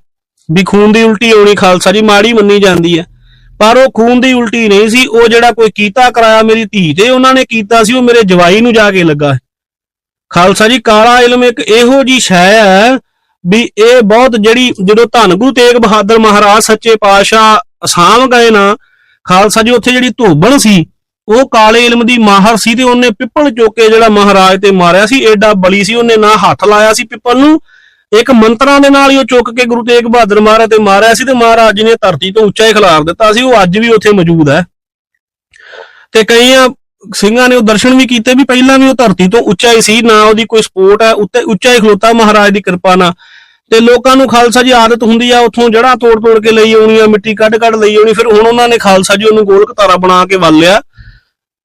ਵੀ ਖੂਨ ਦੀ ਉਲਟੀ ਆਉਣੀ ਖਾਲਸਾ ਜੀ, ਮਾੜੀ ਮੰਨੀ ਜਾਂਦੀ ਹੈ। ਪਰ ਉਹ ਖੂਨ ਦੀ ਉਲਟੀ ਨਹੀਂ ਸੀ, ਉਹ ਜਿਹੜਾ ਕੋਈ ਕੀਤਾ ਕਰਾਇਆ ਮੇਰੀ ਧੀ ਤੇ ਉਹਨਾਂ ਨੇ ਕੀਤਾ ਸੀ, ਉਹ ਮੇਰੇ ਜਵਾਈ ਨੂੰ ਜਾ ਕੇ ਲੱਗਾ। ਖਾਲਸਾ ਜੀ, ਕਾਲਾ ਇਲਮ ਇੱਕ ਇਹੋ ਜੀ ਸ਼ੈ ਹੈ ਵੀ ਇਹ ਬਹੁਤ ਜਿਹੜੀ ਜਦੋਂ ਧੰਨ ਗੁਰੂ ਤੇਗ ਬਹਾਦਰ ਮਹਾਰਾਜ, ਸੱਚੇ ਪਾਤਸ਼ਾਹ ਅਸਾਮ ਗਏ ਨਾ, ਖਾਲਸਾ ਜੀ, ਉੱਥੇ ਜਿਹੜੀ ਧੋਬਣ ਸੀ ਉਹ ਕਾਲੇ ਇਲਮ ਦੀ ਮਾਹਰ ਸੀ ਤੇ ਉਹਨੇ ਪਿੱਪਲ ਚੁੱਕ ਕੇ ਜਿਹੜਾ ਮਹਾਰਾਜ ਤੇ ਮਾਰਿਆ ਸੀ, ਏਡਾ ਬਲੀ ਸੀ, ਉਹਨੇ ਨਾ ਹੱਥ ਲਾਇਆ ਸੀ ਪਿੱਪਲ ਨੂੰ। ਇੱਕ ਮੰਤਰਾਂ ਦੇ ਨਾਲ ਹੀ ਉਹ ਚੁੱਕ ਕੇ ਗੁਰੂ ਤੇਗ ਬਹਾਦਰ ਮਹਾਰਾਜ ਤੇ ਮਾਰਿਆ ਸੀ ਤੇ ਮਹਾਰਾਜ ਜੀ ਨੇ ਧਰਤੀ ਤੋਂ ਉੱਚਾ ਹੀ ਖਿਲਾਰ ਦਿੱਤਾ ਸੀ, ਉਹ ਅੱਜ ਵੀ ਉੱਥੇ ਮੌਜੂਦ ਹੈ। ਤੇ ਕਈਆਂ ਸਿੰਘਾਂ ਨੇ ਉਹ ਦਰਸ਼ਨ ਵੀ ਕੀਤੇ ਵੀ ਪਹਿਲਾਂ ਵੀ ਉਹ ਧਰਤੀ ਤੋਂ ਉੱਚਾ ਹੀ ਸੀ, ਨਾ ਉਹਦੀ ਕੋਈ ਸਪੋਰਟ ਹੈ, ਉੱਤੇ ਉੱਚਾ ਹੀ ਖਲੋਤਾ ਮਹਾਰਾਜ ਦੀ ਕਿਰਪਾ ਨਾਲ। ਤੇ ਲੋਕਾਂ ਨੂੰ ਖਾਲਸਾ ਜੀ ਆਦਤ ਹੁੰਦੀ ਆ, ਉੱਥੋਂ ਜੜ੍ਹਾਂ ਤੋੜ ਤੋੜ ਕੇ ਲਈ ਆਉਣੀ ਆ, ਮਿੱਟੀ ਕੱਢ ਕੱਢ ਲਈ ਆਉਣੀ, ਫਿਰ ਹੁਣ ਉਹਨਾਂ ਨੇ ਖਾਲਸਾ ਜੀ ਉਹਨੂੰ ਗੋਲ ਕਤਾਰਾ ਬਣਾ ਕੇ ਵੱਲ ਲਿਆ।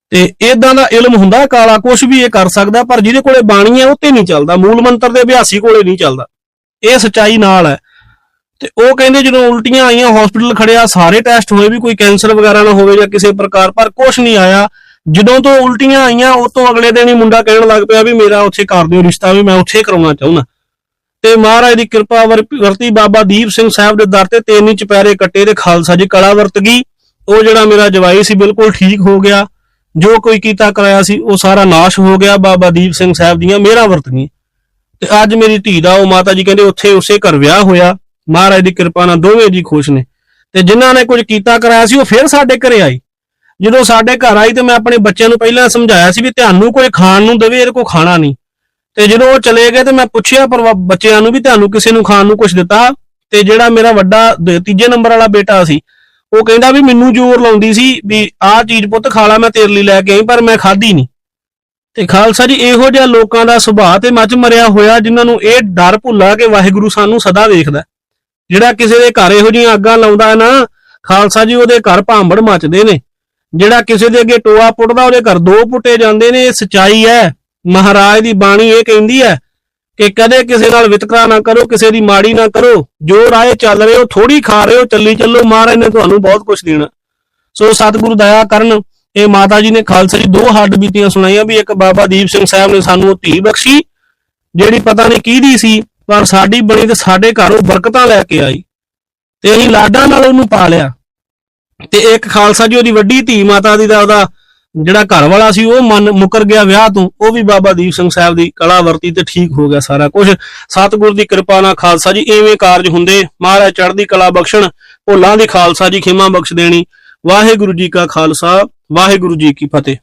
ਤੇ ਇਦਾਂ ਦਾ ਇਲਮ ਹੁੰਦਾ, ਕਾਲਾ ਕੁਝ ਵੀ ਇਹ ਕਰ ਸਕਦਾ, ਪਰ ਜਿਹਦੇ ਕੋਲੇ ਬਾਣੀ ਹੈ, ਉਹ ਤੇ ਨਹੀਂ ਚੱਲਦਾ। ਮੂਲ ਮੰਤਰ ਦੇ ਅਭਿਆਸੀ ਕੋਲੇ ਨਹੀਂ ਚੱਲਦਾ। ਇਹ ਸਚਾਈ ਨਾਲ ਹੈ। ਤੇ ਉਹ ਕਹਿੰਦੇ ਜਦੋਂ ਉਲਟੀਆਂ ਆਈਆਂ ਹਸਪੀਟਲ ਖੜਿਆ, ਸਾਰੇ ਟੈਸਟ ਹੋਏ ਵੀ ਕੋਈ ਕੈਂਸਰ ਵਗੈਰਾ ਨਾ ਹੋਵੇ ਜਾਂ ਕਿਸੇ ਪ੍ਰਕਾਰ, ਪਰ ਕੁਝ ਨਹੀਂ ਆਇਆ। ਜਦੋਂ ਤੋਂ ਉਲਟੀਆਂ ਆਈਆਂ, ਉਹ ਤੋਂ ਅਗਲੇ ਦਿਨ ਹੀ ਮੁੰਡਾ ਕਹਿਣ ਲੱਗ ਪਿਆ ਵੀ ਮੇਰਾ ਉੱਥੇ ਕਰ ਦਿਓ ਰਿਸ਼ਤਾ, ਵੀ ਮੈਂ ਉੱਥੇ ਕਰਾਉਣਾ ਚਾਹੁੰਦਾ। ਤੇ ਮਹਾਰਾਜ ਦੀ ਕਿਰਪਾ ਵਰ- ਵਰਤੀ ਬਾਬਾ ਦੀਪ ਸਿੰਘ ਸਾਹਿਬ ਦੇ ਦਰ ਤੇ ਤਿੰਨ ਹੀ ਚੁਪਹਿਰੇ ਕੱਟੇ ਤੇ ਖਾਲਸਾ ਜੀ ਕਲਾ ਵਰਤ ਗਈ। ਉਹ ਜਿਹੜਾ ਮੇਰਾ ਜਵਾਈ ਸੀ, ਬਿਲਕੁਲ ਠੀਕ ਹੋ ਗਿਆ। ਜੋ ਕੋਈ ਕੀਤਾ ਕਰਾਇਆ ਸੀ, ਉਹ ਸਾਰਾ ਨਾਸ਼ ਹੋ ਗਿਆ ਬਾਬਾ ਦੀਪ ਸਿੰਘ ਸਾਹਿਬ ਦੀਆਂ, ਮੇਰਾ ਵਰਤ ਤੇ ਅੱਜ ਮੇਰੀ ਧੀ ਦਾ ਉਹ ਮਾਤਾ ਜੀ ਕਹਿੰਦੇ ਉੱਥੇ ਉਸੇ ਘਰ ਵਿਆਹ ਹੋਇਆ। ਮਹਾਰਾਜ ਦੀ ਕਿਰਪਾ ਨਾਲ ਦੋਵੇਂ ਜੀ ਖੁਸ਼ ਨੇ। ਤੇ ਜਿਨ੍ਹਾਂ ਨੇ ਕੁਝ ਕੀਤਾ ਕਰਾਇਆ ਸੀ, ਉਹ ਫਿਰ ਸਾਡੇ ਘਰੇ ਆਈ ਜਦੋਂ ਸਾਡੇ ਘਰ ਆਈ ਤੇ ਮੈਂ ਆਪਣੇ ਬੱਚਿਆਂ ਨੂੰ ਪਹਿਲਾਂ ਸਮਝਾਇਆ ਸੀ ਵੀ ਤੁਹਾਨੂੰ ਕੋਈ ਖਾਣ ਨੂੰ ਦੇਵੇ, ਇਹਦੇ ਕੋ ਖਾਣਾ ਨਹੀਂ। ਤੇ ਜਦੋਂ ਉਹ ਚਲੇ ਗਏ ਤੇ ਮੈਂ ਪੁੱਛਿਆ ਪਰ ਬੱਚਿਆਂ ਨੂੰ ਵੀ ਤੁਹਾਨੂੰ ਕਿਸੇ ਨੂੰ ਖਾਣ ਨੂੰ ਕੁਝ ਦਿੱਤਾ? ਤੇ ਜਿਹੜਾ ਮੇਰਾ ਵੱਡਾ ਤੀਜੇ ਨੰਬਰ ਵਾਲਾ ਬੇਟਾ ਸੀ ਉਹ ਕਹਿੰਦਾ ਵੀ ਮੈਨੂੰ ਜ਼ੋਰ ਲਾਉਂਦੀ ਸੀ ਵੀ ਆਹ ਚੀਜ਼ ਪੁੱਤ ਖਾਲਾ ਮੈਂ ਤੇਰੇ ਲਈ ਲੈ ਕੇ ਆਈ, ਪਰ ਮੈਂ ਖਾਧੀ ਨਹੀਂ। ਤੇ ਖਾਲਸਾ ਜੀ, ਇਹੋ ਜਿਹਾ ਲੋਕਾਂ ਦਾ ਸੁਭਾਅ ਤੇ ਮੱਚ ਮਰਿਆ ਹੋਇਆ ਜਿਨ੍ਹਾਂ ਨੂੰ ਇਹ ਡਰ ਭੁੱਲਾ ਕਿ ਵਾਹਿਗੁਰੂ ਸਾਨੂੰ ਸਦਾ ਵੇਖਦਾ ਜਿਹੜਾ ਕਿਸੇ ਦੇ ਘਰ ਇਹੋ ਜਿਹੀਆਂ ਅੱਗਾਂ ਲਾਉਂਦਾ ਨਾ, ਖਾਲਸਾ ਜੀ, ਉਹਦੇ ਘਰ ਭਾਂਬੜ ਮੱਚਦੇ ਨੇ। ਜਿਹੜਾ ਕਿਸੇ ਦੇ ਅੱਗੇ ਟੋਆ ਪੁੱਟਦਾ, ਉਹਦੇ ਘਰ ਦੋ ਪੁੱਟੇ ਜਾਂਦੇ ਨੇ, ਇਹ ਸਚਾਈ ਹੈ। ਮਹਾਰਾਜ ਦੀ ਬਾਣੀ ਇਹ ਕਹਿੰਦੀ ਹੈ ਕਿ ਕਦੇ ਕਿਸੇ ਨਾਲ ਵਿਤਕਰਾ ਨਾ ਕਰੋ, ਕਿਸੇ ਦੀ ਮਾੜੀ ਨਾ ਕਰੋ। ਜੋ ਰਾਏ ਚੱਲ ਰਹੇ ਹੋ ਥੋੜੀ ਖਾ ਰਹੇ ਹੋ, ਚੱਲੀ ਚੱਲੋ, ਮਹਾਰਾਜ ਨੇ ਤੁਹਾਨੂੰ ਬਹੁਤ ਕੁਝ ਦੇਣਾ। ਸੋ ਸਤਿਗੁਰੂ ਦਇਆ ਕਰਨ, ਇਹ ਮਾਤਾ ਜੀ ਨੇ ਖਾਲਸਾ ਜੀ ਦੋ ਹੱਡ ਬੀਤੀਆਂ ਸੁਣਾਈਆਂ ਵੀ ਇੱਕ ਬਾਬਾ ਦੀਪ ਸਿੰਘ ਸਾਹਿਬ ਨੇ ਸਾਨੂੰ ਉਹ ਧੀ ਬਖਸ਼ੀ, ਜਿਹੜੀ ਪਤਾ ਨਹੀਂ ਕਿਹਦੀ ਸੀ, ਪਰ ਸਾਡੀ ਬਣੀ ਤੇ ਸਾਡੇ ਘਰ ਉਹ ਬਰਕਤਾਂ ਲੈ ਕੇ ਆਈ। ਤੇ ਅਸੀਂ ਲਾਡਾਂ ਨਾਲ ਉਹਨੂੰ ਪਾਲਿਆ। ਤੇ ਇੱਕ ਖਾਲਸਾ ਜੀ ਉਹਦੀ ਵੱਡੀ ਧੀ ਮਾਤਾ ਦੀ ਦਾ ਉਹਦਾ ਜਿਹੜਾ ਘਰ ਵਾਲਾ ਸੀ, ਉਹ ਮਨ ਮੁਕਰ ਗਿਆ ਵਿਆਹ ਤੋਂ, ਉਹ ਵੀ ਬਾਬਾ ਦੀਪ ਸਿੰਘ ਸਾਹਿਬ ਦੀ ਕਲਾ ਵਰਤੀ ਤੇ ਠੀਕ ਹੋ ਗਿਆ ਸਾਰਾ ਕੁਝ ਸਤਿਗੁਰ ਦੀ ਕਿਰਪਾ ਨਾਲ ਖਾਲਸਾ ਜੀ ਐਵੇਂ ਕਾਰਜ ਹੁੰਦੇ। ਮਹਾਰਾਜ ਚੜ੍ਹਦੀ ਕਲਾ ਬਖਸ਼ਣ, ਭੁੱਲਾਂ ਦੀ ਖਾਲਸਾ ਜੀ ਖਿਮਾ ਬਖਸ਼ ਦੇਣੀ। ਵਾਹਿਗੁਰੂ ਜੀ ਕਾ ਖਾਲਸਾ, ਵਾਹਿਗੁਰੂ ਜੀ ਕੀ ਫਤਿਹ।